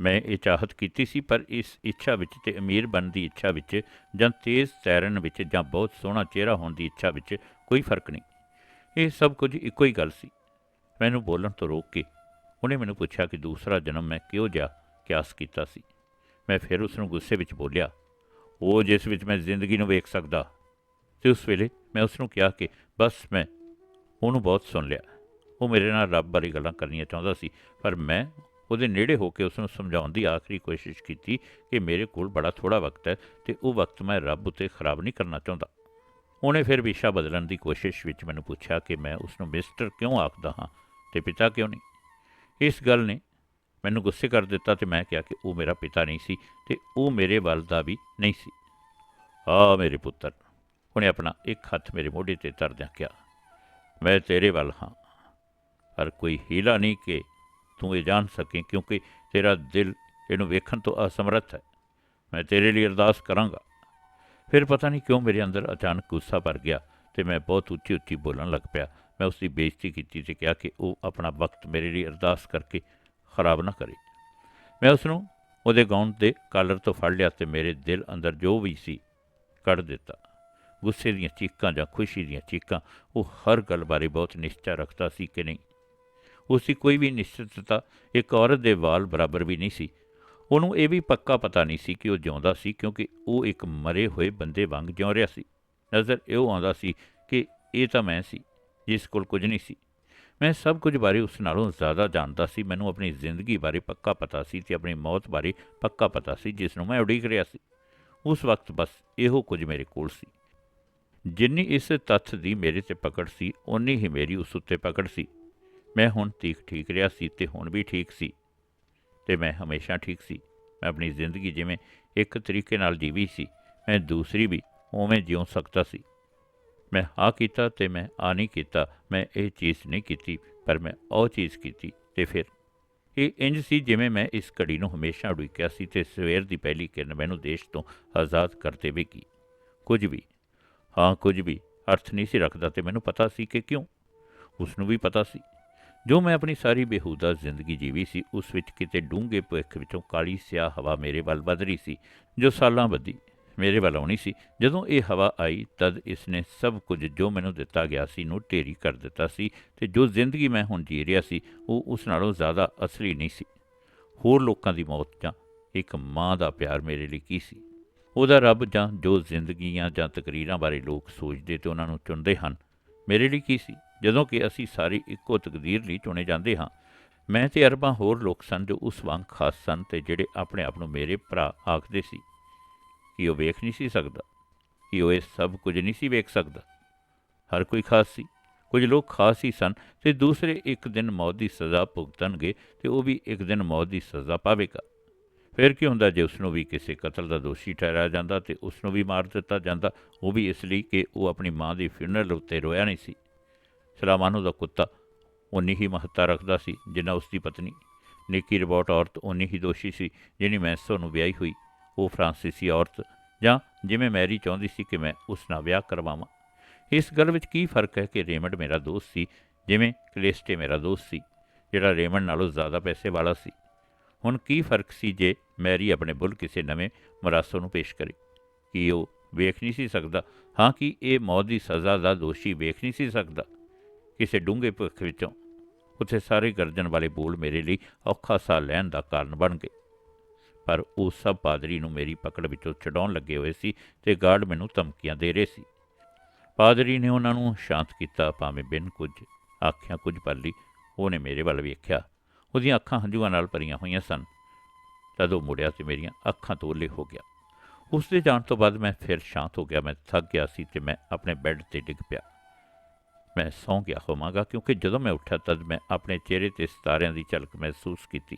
Speaker 1: ਮੈਂ ਇਹ ਚਾਹਤ ਕੀਤੀ ਸੀ, ਪਰ ਇਸ ਇੱਛਾ ਵਿੱਚ ਤੇ ਅਮੀਰ ਬਣਨ ਦੀ ਇੱਛਾ ਵਿੱਚ ਜਾਂ ਤੇਜ਼ ਤੈਰਨ ਵਿੱਚ ਜਾਂ ਬਹੁਤ ਸੋਹਣਾ ਚਿਹਰਾ ਹੋਣ ਦੀ ਇੱਛਾ ਵਿੱਚ ਕੋਈ ਫ਼ਰਕ ਨਹੀਂ। ਇਹ ਸਭ ਕੁਝ ਇੱਕੋ ਹੀ ਗੱਲ ਸੀ। ਮੈਨੂੰ ਬੋਲਣ ਤੋਂ ਰੋਕ ਕੇ ਉਹਨੇ ਮੈਨੂੰ ਪੁੱਛਿਆ ਕਿ ਦੂਸਰਾ ਜਨਮ ਮੈਂ ਕਿਉਂ ਜਾ ਕਿਆਸ ਕੀਤਾ ਸੀ। ਮੈਂ ਫਿਰ ਉਸ ਨੂੰ ਗੁੱਸੇ ਵਿੱਚ ਬੋਲਿਆ, ਉਹ ਜਿਸ ਵਿੱਚ ਮੈਂ ਜ਼ਿੰਦਗੀ ਨੂੰ ਵੇਖ ਸਕਦਾ। ਤੇ ਉਸ ਵੇਲੇ ਮੈਂ ਉਸ ਨੂੰ ਕਿਹਾ ਕਿ ਬਸ ਮੈਂ ਉਹਨੂੰ ਬਹੁਤ ਸੁਣ ਲਿਆ। ਉਹ ਮੇਰੇ ਨਾਲ ਰੱਬ ਬਾਰੇ ਗੱਲਾਂ ਕਰਨੀਆਂ ਚਾਹੁੰਦਾ ਸੀ, ਪਰ ਮੈਂ ਉਹਦੇ ਨੇੜੇ ਹੋ ਕੇ ਉਸ ਨੂੰ ਸਮਝਾਉਣ ਦੀ ਆਖਰੀ ਕੋਸ਼ਿਸ਼ ਕੀਤੀ ਕਿ ਮੇਰੇ ਕੋਲ ਬੜਾ ਥੋੜਾ ਵਕਤ ਹੈ ਤੇ ਉਹ ਵਕਤ ਮੈਂ ਰੱਬ ਉਤੇ ਖਰਾਬ ਨਹੀਂ ਕਰਨਾ ਚਾਹੁੰਦਾ। ਉਹਨੇ ਫਿਰ ਵਿਸ਼ਾ ਬਦਲਣ ਦੀ ਕੋਸ਼ਿਸ਼ ਵਿੱਚ ਮੈਨੂੰ ਪੁੱਛਿਆ ਕਿ ਮੈਂ ਉਸ ਨੂੰ ਮਿਸਟਰ ਕਿਉਂ ਆਖਦਾ ਹਾਂ ਤੇ ਪਿਤਾ ਕਿਉਂ ਨਹੀਂ? ਇਸ ਗੱਲ ਨੇ ਮੈਨੂੰ ਗੁੱਸੇ ਕਰ ਦਿੱਤਾ ਤੇ ਮੈਂ ਕਿਹਾ ਕਿ ਉਹ ਮੇਰਾ ਪਿਤਾ ਨਹੀਂ ਸੀ ਤੇ ਉਹ ਮੇਰੇ ਵੱਲ ਦਾ ਵੀ ਨਹੀਂ ਸੀ। ਆ ਮੇਰੇ ਪੁੱਤਰ ਉਹਨੇ ਆਪਣਾ ਇੱਕ ਹੱਥ ਮੇਰੇ ਮੋਢੇ ਤੇ ਧਰਦਿਆਂ ਕਿਹਾ, ਮੈਂ ਤੇਰੇ ਵੱਲ ਹਾਂ, ਪਰ ਕੋਈ ਹੀਲਾ ਨਹੀਂ ਕਿ ਤੂੰ ਇਹ ਜਾਣ ਸਕੇ ਕਿਉਂਕਿ ਤੇਰਾ ਦਿਲ ਇਹਨੂੰ ਵੇਖਣ ਤੋਂ ਅਸਮਰੱਥ ਹੈ। ਮੈਂ ਤੇਰੇ ਲਈ ਅਰਦਾਸ ਕਰਾਂਗਾ। ਫਿਰ ਪਤਾ ਨਹੀਂ ਕਿਉਂ ਮੇਰੇ ਅੰਦਰ ਅਚਾਨਕ ਗੁੱਸਾ ਭਰ ਗਿਆ ਤੇ ਮੈਂ ਬਹੁਤ ਉੱਚੀ ਉੱਚੀ ਬੋਲਣ ਲੱਗ ਪਿਆ। ਮੈਂ ਉਸ ਦੀ ਬੇਇੱਜ਼ਤੀ ਕੀਤੀ ਤੇ ਕਿਹਾ ਕਿ ਉਹ ਆਪਣਾ ਵਕਤ ਮੇਰੇ ਲਈ ਅਰਦਾਸ ਕਰਕੇ ਖਰਾਬ ਨਾ ਕਰੇ। ਮੈਂ ਉਸ ਨੂੰ ਉਹਦੇ ਗਾਊਨ ਦੇ ਕਾਲਰ ਤੋਂ ਫੜ ਲਿਆ ਤੇ ਮੇਰੇ ਦਿਲ ਅੰਦਰ ਜੋ ਵੀ ਸੀ ਕੱਢ ਦਿੱਤਾ। ਗੁੱਸੇ ਦੀਆਂ ਚੀਕਾਂ ਜਾਂ ਖੁਸ਼ੀ ਦੀਆਂ ਚੀਕਾਂ, ਉਹ ਹਰ ਗੱਲ ਬਾਰੇ ਬਹੁਤ ਨਿਸ਼ਚਾ ਰੱਖਦਾ ਸੀ ਕਿ ਨਹੀਂ। ਉਸ ਦੀ ਕੋਈ ਵੀ ਨਿਸ਼ਚਿਤਤਾ ਇੱਕ ਔਰਤ ਦੇ ਵਾਲ ਬਰਾਬਰ ਵੀ ਨਹੀਂ ਸੀ। ਉਹਨੂੰ ਇਹ ਵੀ ਪੱਕਾ ਪਤਾ ਨਹੀਂ ਸੀ ਕਿ ਉਹ ਜਿਉਂਦਾ ਸੀ ਕਿਉਂਕਿ ਉਹ ਇੱਕ ਮਰੇ ਹੋਏ ਬੰਦੇ ਵਾਂਗ ਜਿਉਂ ਰਿਹਾ ਸੀ। ਨਜ਼ਰ ਇਹੋ ਆਉਂਦਾ ਸੀ ਕਿ ਇਹ ਤਾਂ ਮੈਂ ਸੀ, ਜਿਸ ਕੋਲ ਕੁਝ ਨਹੀਂ ਸੀ। ਮੈਂ ਸਭ ਕੁਝ ਬਾਰੇ ਉਸ ਨਾਲੋਂ ਜ਼ਿਆਦਾ ਜਾਣਦਾ ਸੀ। ਮੈਨੂੰ ਆਪਣੀ ਜ਼ਿੰਦਗੀ ਬਾਰੇ ਪੱਕਾ ਪਤਾ ਸੀ ਤੇ ਆਪਣੀ ਮੌਤ ਬਾਰੇ ਪੱਕਾ ਪਤਾ ਸੀ, ਜਿਸ ਨੂੰ ਮੈਂ ਉਡੀਕ ਰਿਹਾ ਸੀ। ਉਸ ਵਕਤ ਬਸ ਇਹੋ ਕੁਝ ਮੇਰੇ ਕੋਲ ਸੀ। ਜਿੰਨੀ ਇਸ ਤੱਥ ਦੀ ਮੇਰੇ ਤੇ ਪਕੜ ਸੀ, ਓਨੀ ਹੀ ਮੇਰੀ ਉਸ ਉੱਤੇ ਪਕੜ ਸੀ। ਮੈਂ ਹੁਣ ਠੀਕ ਠੀਕ ਰਿਹਾ ਸੀ ਤੇ ਹੁਣ ਵੀ ਠੀਕ ਸੀ। ਤੇ ਮੈਂ ਹਮੇਸ਼ਾ ਠੀਕ ਸੀ। ਮੈਂ ਆਪਣੀ ਜ਼ਿੰਦਗੀ ਜਿਵੇਂ ਇੱਕ ਤਰੀਕੇ ਨਾਲ ਜੀਵੀ ਸੀ, ਮੈਂ ਦੂਸਰੀ ਵੀ ਉਵੇਂ ਜਿਉ ਸਕਦਾ ਸੀ। ਮੈਂ ਹਾਂ ਕੀਤਾ ਤੇ ਮੈਂ ਆ ਨਹੀਂ ਕੀਤਾ, ਮੈਂ ਇਹ ਚੀਜ਼ ਨਹੀਂ ਕੀਤੀ, ਪਰ ਮੈਂ ਉਹ ਚੀਜ਼ ਕੀਤੀ ਤੇ ਫਿਰ। ਇਹ ਇੰਜ ਸੀ ਜਿਵੇਂ ਮੈਂ ਇਸ ਘੜੀ ਨੂੰ ਹਮੇਸ਼ਾ ਉਡੀਕਿਆ ਸੀ ਤੇ ਸਵੇਰ ਦੀ ਪਹਿਲੀ ਕਿਰਨ ਮੈਨੂੰ ਦੇਸ਼ ਤੋਂ ਆਜ਼ਾਦ ਕਰ ਦੇਵੇਗੀ। ਕੁਝ ਵੀ। ਹਾਂ, ਕੁਝ ਵੀ। ਅਰਥ ਨਹੀਂ ਸੀ ਰੱਖਦਾ ਤੇ ਮੈਨੂੰ ਪਤਾ ਸੀ ਕਿ ਕਿਉਂ। ਉਸ ਨੂੰ ਵੀ ਪਤਾ ਸੀ। ਜੋ ਮੈਂ ਆਪਣੀ ਸਾਰੀ ਬੇਹੂਦਾ ਜ਼ਿੰਦਗੀ ਜੀਵੀ ਸੀ, ਉਸ ਵਿੱਚ ਕਿਤੇ ਡੂੰਘੇ ਭਵਿੱਖ ਵਿੱਚੋਂ ਕਾਲੀ ਸਿਆਹ ਹਵਾ ਮੇਰੇ ਵੱਲ ਵੱਧ ਰਹੀ ਸੀ, ਜੋ ਸਾਲਾਂ ਬੱਧੀ ਮੇਰੇ ਵੱਲ ਆਉਣੀ ਸੀ। ਜਦੋਂ ਇਹ ਹਵਾ ਆਈ, ਤਦ ਇਸ ਨੇ ਸਭ ਕੁਝ ਜੋ ਮੈਨੂੰ ਦਿੱਤਾ ਗਿਆ ਸੀ ਨੂੰ ਢੇਰੀ ਕਰ ਦਿੱਤਾ ਸੀ ਤੇ ਜੋ ਜ਼ਿੰਦਗੀ ਮੈਂ ਹੁਣ ਜੀ ਰਿਹਾ ਸੀ, ਉਹ ਉਸ ਨਾਲੋਂ ਜ਼ਿਆਦਾ ਅਸਲੀ ਨਹੀਂ ਸੀ। ਹੋਰ ਲੋਕਾਂ ਦੀ ਮੌਤ ਜਾਂ ਇੱਕ ਮਾਂ ਦਾ ਪਿਆਰ ਮੇਰੇ ਲਈ ਕੀ ਸੀ? ਉਹਦਾ ਰੱਬ ਜਾਂ ਜੋ ਜ਼ਿੰਦਗੀਆਂ ਜਾਂ ਤਕਰੀਰਾਂ ਬਾਰੇ ਲੋਕ ਸੋਚਦੇ ਤੇ ਉਹਨਾਂ ਨੂੰ ਚੁਣਦੇ ਹਨ, ਮੇਰੇ ਲਈ ਕੀ ਸੀ? ਜਦੋਂ ਕਿ ਅਸੀਂ ਸਾਰੇ ਇੱਕੋ ਤਕਦੀਰ ਲਈ ਚੁਣੇ ਜਾਂਦੇ ਹਾਂ। ਮੈਂ ਤੇ ਅਰਬਾਂ ਹੋਰ ਲੋਕ ਸਨ ਜੋ ਉਸ ਵਾਂਗ ਖਾਸ ਸਨ ਤੇ ਜਿਹੜੇ ਆਪਣੇ ਆਪ ਨੂੰ ਮੇਰੇ ਭਰਾ ਆਖਦੇ ਸੀ ਕਿ ਉਹ ਵੇਖ ਨਹੀਂ ਸੀ ਸਕਦਾ, ਕਿ ਉਹ ਇਹ ਸਭ ਕੁਝ ਨਹੀਂ ਸੀ ਵੇਖ ਸਕਦਾ। ਹਰ ਕੋਈ ਖਾਸ ਸੀ, ਕੁਝ ਲੋਕ ਖਾਸ ਹੀ ਸਨ ਤੇ ਦੂਸਰੇ ਇੱਕ ਦਿਨ ਮੌਤ ਦੀ ਸਜ਼ਾ ਭੁਗਤਣਗੇ ਤੇ ਉਹ ਵੀ ਇੱਕ ਦਿਨ ਮੌਤ ਦੀ ਸਜ਼ਾ ਪਾਵੇਗਾ। ਫਿਰ ਕੀ ਹੁੰਦਾ ਜੇ ਉਸ ਨੂੰ ਵੀ ਕਿਸੇ ਕਤਲ ਦਾ ਦੋਸ਼ੀ ਠਹਿਰਾਇਆ ਜਾਂਦਾ ਤੇ ਉਸ ਨੂੰ ਵੀ ਮਾਰ ਦਿੱਤਾ ਜਾਂਦਾ, ਉਹ ਵੀ ਇਸ ਲਈ ਕਿ ਉਹ ਆਪਣੀ ਮਾਂ ਦੀ ਫਿਨਰਲ ਉੱਤੇ ਰੋਇਆ ਨਹੀਂ ਸੀ। ਸਲਾਮਾਨੋ ਦਾ ਕੁੱਤਾ ਉਨੀ ਹੀ ਮਹੱਤਤਾ ਰੱਖਦਾ ਸੀ ਜਿੰਨਾ ਉਸ ਦੀ ਪਤਨੀ। ਨਿੱਕੀ ਰਿਬੋਟ ਔਰਤ ਉਨੀ ਹੀ ਦੋਸ਼ੀ ਸੀ ਜਿਹਨੇ ਮੈਂਸੋ ਨੂੰ ਵਿਆਹੀ ਹੋਈ। ਉਹ ਫਰਾਂਸੀਸੀ ਔਰਤ ਜਾਂ ਜਿਵੇਂ ਮੈਰੀ ਚਾਹੁੰਦੀ ਸੀ ਕਿ ਮੈਂ ਉਸ ਨਾਲ ਵਿਆਹ ਕਰਵਾਵਾਂ। ਇਸ ਗੱਲ ਵਿੱਚ ਕੀ ਫ਼ਰਕ ਹੈ ਕਿ ਰੇਮੰਡ ਮੇਰਾ ਦੋਸਤ ਸੀ, ਜਿਵੇਂ ਕਲੇਸਟੇ ਮੇਰਾ ਦੋਸਤ ਸੀ, ਜਿਹੜਾ ਰੇਮੰਡ ਨਾਲੋਂ ਜ਼ਿਆਦਾ ਪੈਸੇ ਵਾਲਾ ਸੀ। ਹੁਣ ਕੀ ਫ਼ਰਕ ਸੀ ਜੇ ਮੈਰੀ ਆਪਣੇ ਬੁੱਲ ਕਿਸੇ ਨਵੇਂ ਮਰਾਸੋ ਨੂੰ ਪੇਸ਼ ਕਰੇ? ਕੀ ਉਹ ਵੇਖ ਨਹੀਂ ਸੀ ਸਕਦਾ? ਹਾਂ, ਕਿ ਇਹ ਮੌਤ ਦੀ ਸਜ਼ਾ ਦਾ ਦੋਸ਼ੀ ਵੇਖ ਨਹੀਂ ਸੀ ਸਕਦਾ? ਕਿਸੇ ਡੂੰਘੇ ਭੁੱਖ ਵਿੱਚੋਂ। ਉੱਥੇ ਸਾਰੇ ਗਰਜਨ ਵਾਲੇ ਬੋਲ ਮੇਰੇ ਲਈ ਔਖਾ ਸਾਹ ਲੈਣ ਦਾ ਕਾਰਨ ਬਣ ਗਏ। ਪਰ ਉਹ ਸਭ ਪਾਦਰੀ ਨੂੰ ਮੇਰੀ ਪਕੜ ਵਿੱਚੋਂ ਛਡਾਉਣ ਲੱਗੇ ਹੋਏ ਸੀ ਤੇ ਗਾਰਡ ਮੈਨੂੰ ਧਮਕੀਆਂ ਦੇ ਰਹੇ ਸੀ। ਪਾਦਰੀ ਨੇ ਉਹਨਾਂ ਨੂੰ ਸ਼ਾਂਤ ਕੀਤਾ, ਭਾਵੇਂ ਬਿਨ ਕੁਝ ਆਖਿਆਂ, ਕੁਝ ਪਲ ਲਈ ਉਹਨੇ ਮੇਰੇ ਵੱਲ ਵੇਖਿਆ। ਉਹਦੀਆਂ ਅੱਖਾਂ ਹੰਝੂਆਂ ਨਾਲ ਭਰੀਆਂ ਹੋਈਆਂ ਸਨ। ਤਦੋਂ ਮੁੜਿਆ ਤੇ ਮੇਰੀਆਂ ਅੱਖਾਂ ਤੋਂ ਓਲੇ ਹੋ ਗਿਆ। ਉਸ ਦੇ ਜਾਣ ਤੋਂ ਬਾਅਦ ਮੈਂ ਫਿਰ ਸ਼ਾਂਤ ਹੋ ਗਿਆ, ਮੈਂ ਥੱਕ ਗਿਆ ਸੀ ਤੇ ਮੈਂ ਆਪਣੇ ਬੈੱਡ ਤੇ ਡਿੱਗ ਪਿਆ। ਮੈਂ ਸੌਂ ਗਿਆ ਹੋਵਾਂਗਾ ਕਿਉਂਕਿ ਜਦੋਂ ਮੈਂ ਉੱਠਿਆ ਤਦ ਮੈਂ ਆਪਣੇ ਚਿਹਰੇ ਤੇ ਸਿਤਾਰਿਆਂ ਦੀ ਝਲਕ ਮਹਿਸੂਸ ਕੀਤੀ।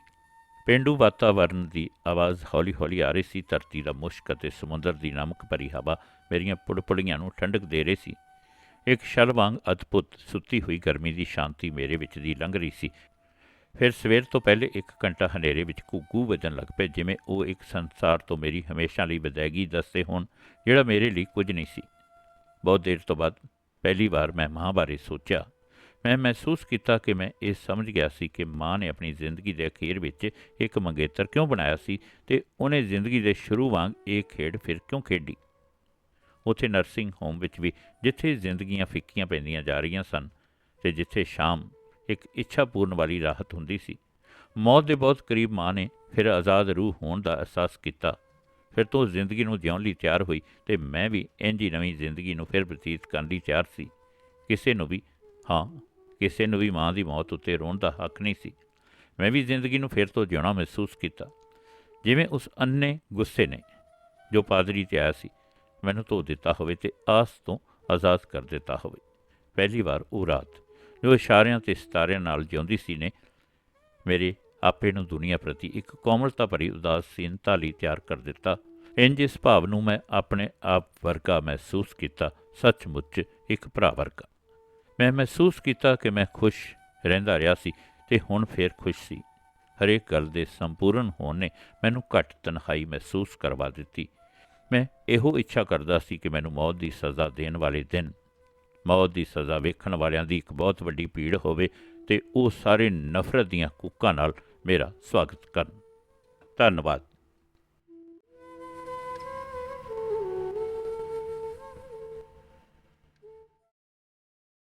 Speaker 1: ਪੇਂਡੂ ਵਾਤਾਵਰਣ ਦੀ ਆਵਾਜ਼ ਹੌਲੀ-ਹੌਲੀ ਆ ਰਹੀ ਸੀ। ਧਰਤੀ ਦਾ ਮੁਸ਼ਕ ਅਤੇ ਸਮੁੰਦਰ ਦੀ ਨਮਕ ਭਰੀ ਹਵਾ ਮੇਰੀਆਂ ਪੁੜਪੁੜੀਆਂ ਨੂੰ ਠੰਡਕ ਦੇ ਰਹੀ ਸੀ। ਇੱਕ ਛਲ ਵਾਂਗ ਅਦਭੁਤ ਸੁੱਤੀ ਹੋਈ ਗਰਮੀ ਦੀ ਸ਼ਾਂਤੀ ਮੇਰੇ ਵਿੱਚ ਦੀ ਲੰਘ ਰਹੀ ਸੀ। ਫਿਰ ਸਵੇਰ ਤੋਂ ਪਹਿਲੇ ਇੱਕ ਘੰਟਾ ਹਨੇਰੇ ਵਿੱਚ ਘੁੱਗੂ ਵੱਜਣ ਲੱਗ ਪਏ, ਜਿਵੇਂ ਉਹ ਇੱਕ ਸੰਸਾਰ ਤੋਂ ਮੇਰੀ ਹਮੇਸ਼ਾ ਲਈ ਵਿਦਾਇਗੀ ਦੱਸਦੇ ਹੋਣ, ਜਿਹੜਾ ਮੇਰੇ ਲਈ ਕੁਝ ਨਹੀਂ ਸੀ। ਬਹੁਤ ਦੇਰ ਤੋਂ ਬਾਅਦ ਪਹਿਲੀ ਵਾਰ ਮੈਂ ਮਾਂ ਬਾਰੇ ਸੋਚਿਆ। ਮੈਂ ਮਹਿਸੂਸ ਕੀਤਾ ਕਿ ਮੈਂ ਇਹ ਸਮਝ ਗਿਆ ਸੀ ਕਿ ਮਾਂ ਨੇ ਆਪਣੀ ਜ਼ਿੰਦਗੀ ਦੇ ਅਖੀਰ ਵਿੱਚ ਇੱਕ ਮੰਗੇਤਰ ਕਿਉਂ ਬਣਾਇਆ ਸੀ ਤੇ ਉਹਨੇ ਜ਼ਿੰਦਗੀ ਦੇ ਸ਼ੁਰੂ ਵਾਂਗ ਇਹ ਖੇਡ ਫਿਰ ਕਿਉਂ ਖੇਡੀ? ਉੱਥੇ ਨਰਸਿੰਗ ਹੋਮ ਵਿੱਚ ਵੀ ਜਿੱਥੇ ਜ਼ਿੰਦਗੀਆਂ ਫਿੱਕੀਆਂ ਪੈਂਦੀਆਂ ਜਾ ਰਹੀਆਂ ਸਨ ਤੇ ਜਿੱਥੇ ਸ਼ਾਮ ਇੱਕ ਇੱਛਾ ਪੂਰਨ ਵਾਲੀ ਰਾਹਤ ਹੁੰਦੀ ਸੀ, ਮੌਤ ਦੇ ਬਹੁਤ ਕਰੀਬ ਮਾਂ ਨੇ ਫਿਰ ਆਜ਼ਾਦ ਰੂਹ ਹੋਣ ਦਾ ਅਹਿਸਾਸ ਕੀਤਾ। ਫਿਰ ਤੋਂ ਜ਼ਿੰਦਗੀ ਨੂੰ ਜਿਉਣ ਲਈ ਤਿਆਰ ਹੋਈ ਤੇ ਮੈਂ ਵੀ ਇੰਝ ਹੀ ਨਵੀਂ ਜ਼ਿੰਦਗੀ ਨੂੰ ਫਿਰ ਬਤੀਤ ਕਰਨ ਲਈ ਤਿਆਰ ਸੀ। ਕਿਸੇ ਨੂੰ ਵੀ, ਹਾਂ, ਕਿਸੇ ਨੂੰ ਵੀ ਮਾਂ ਦੀ ਮੌਤ ਉੱਤੇ ਰੋਣ ਦਾ ਹੱਕ ਨਹੀਂ ਸੀ। ਮੈਂ ਵੀ ਜ਼ਿੰਦਗੀ ਨੂੰ ਫਿਰ ਤੋਂ ਜਿਉਣਾ ਮਹਿਸੂਸ ਕੀਤਾ। ਜਿਵੇਂ ਉਸ ਅੰਨੇ ਗੁੱਸੇ ਨੇ ਜੋ ਪਾਦਰੀ ਤੇ ਆਇਆ ਸੀ, ਮੈਨੂੰ ਧੋ ਦਿੱਤਾ ਹੋਵੇ ਤੇ ਆਸ ਤੋਂ ਆਜ਼ਾਦ ਕਰ ਦਿੱਤਾ ਹੋਵੇ। ਪਹਿਲੀ ਵਾਰ ਉਹ ਰਾਤ ਜੋ ਇਸ਼ਾਰਿਆਂ ਤੇ ਸਿਤਾਰਿਆਂ ਨਾਲ ਜਿਉਂਦੀ ਸੀ ਨੇ, ਮੇਰੇ ਆਪੇ ਨੂੰ ਦੁਨੀਆ ਪ੍ਰਤੀ ਇੱਕ ਕੋਮਲਤਾ ਭਰੀ ਉਦਾਸੀਨਤਾ ਲਈ ਤਿਆਰ ਕਰ ਦਿੱਤਾ। ਇੰਜ ਇਸ ਭਾਵ ਨੂੰ ਮੈਂ ਆਪਣੇ ਆਪ ਵਰਗਾ ਮਹਿਸੂਸ ਕੀਤਾ, ਸੱਚਮੁੱਚ ਇੱਕ ਭਰਾ ਵਰਗਾ। ਮੈਂ ਮਹਿਸੂਸ ਕੀਤਾ ਕਿ ਮੈਂ ਖੁਸ਼ ਰਹਿੰਦਾ ਰਿਹਾ ਸੀ ਤੇ ਹੁਣ ਫੇਰ ਖੁਸ਼ ਸੀ। ਹਰੇਕ ਗੱਲ ਦੇ ਸੰਪੂਰਨ ਹੋਣ ਨੇ ਮੈਨੂੰ ਘੱਟ ਤਨਹਾਈ ਮਹਿਸੂਸ ਕਰਵਾ ਦਿੱਤੀ। ਮੈਂ ਇਹੋ ਇੱਛਾ ਕਰਦਾ ਸੀ ਕਿ ਮੈਨੂੰ ਮੌਤ ਦੀ ਸਜ਼ਾ ਦੇਣ ਵਾਲੇ ਦਿਨ, ਮੌਤ ਦੀ ਸਜ਼ਾ ਵੇਖਣ ਵਾਲਿਆਂ ਦੀ ਇੱਕ ਬਹੁਤ ਵੱਡੀ ਭੀੜ ਹੋਵੇ ਤੇ ਉਹ ਸਾਰੇ ਨਫ਼ਰਤ ਦੀਆਂ ਕੂਕਾਂ ਨਾਲ ਮੇਰਾ ਸਵਾਗਤ ਕਰਨ। ਧੰਨਵਾਦ।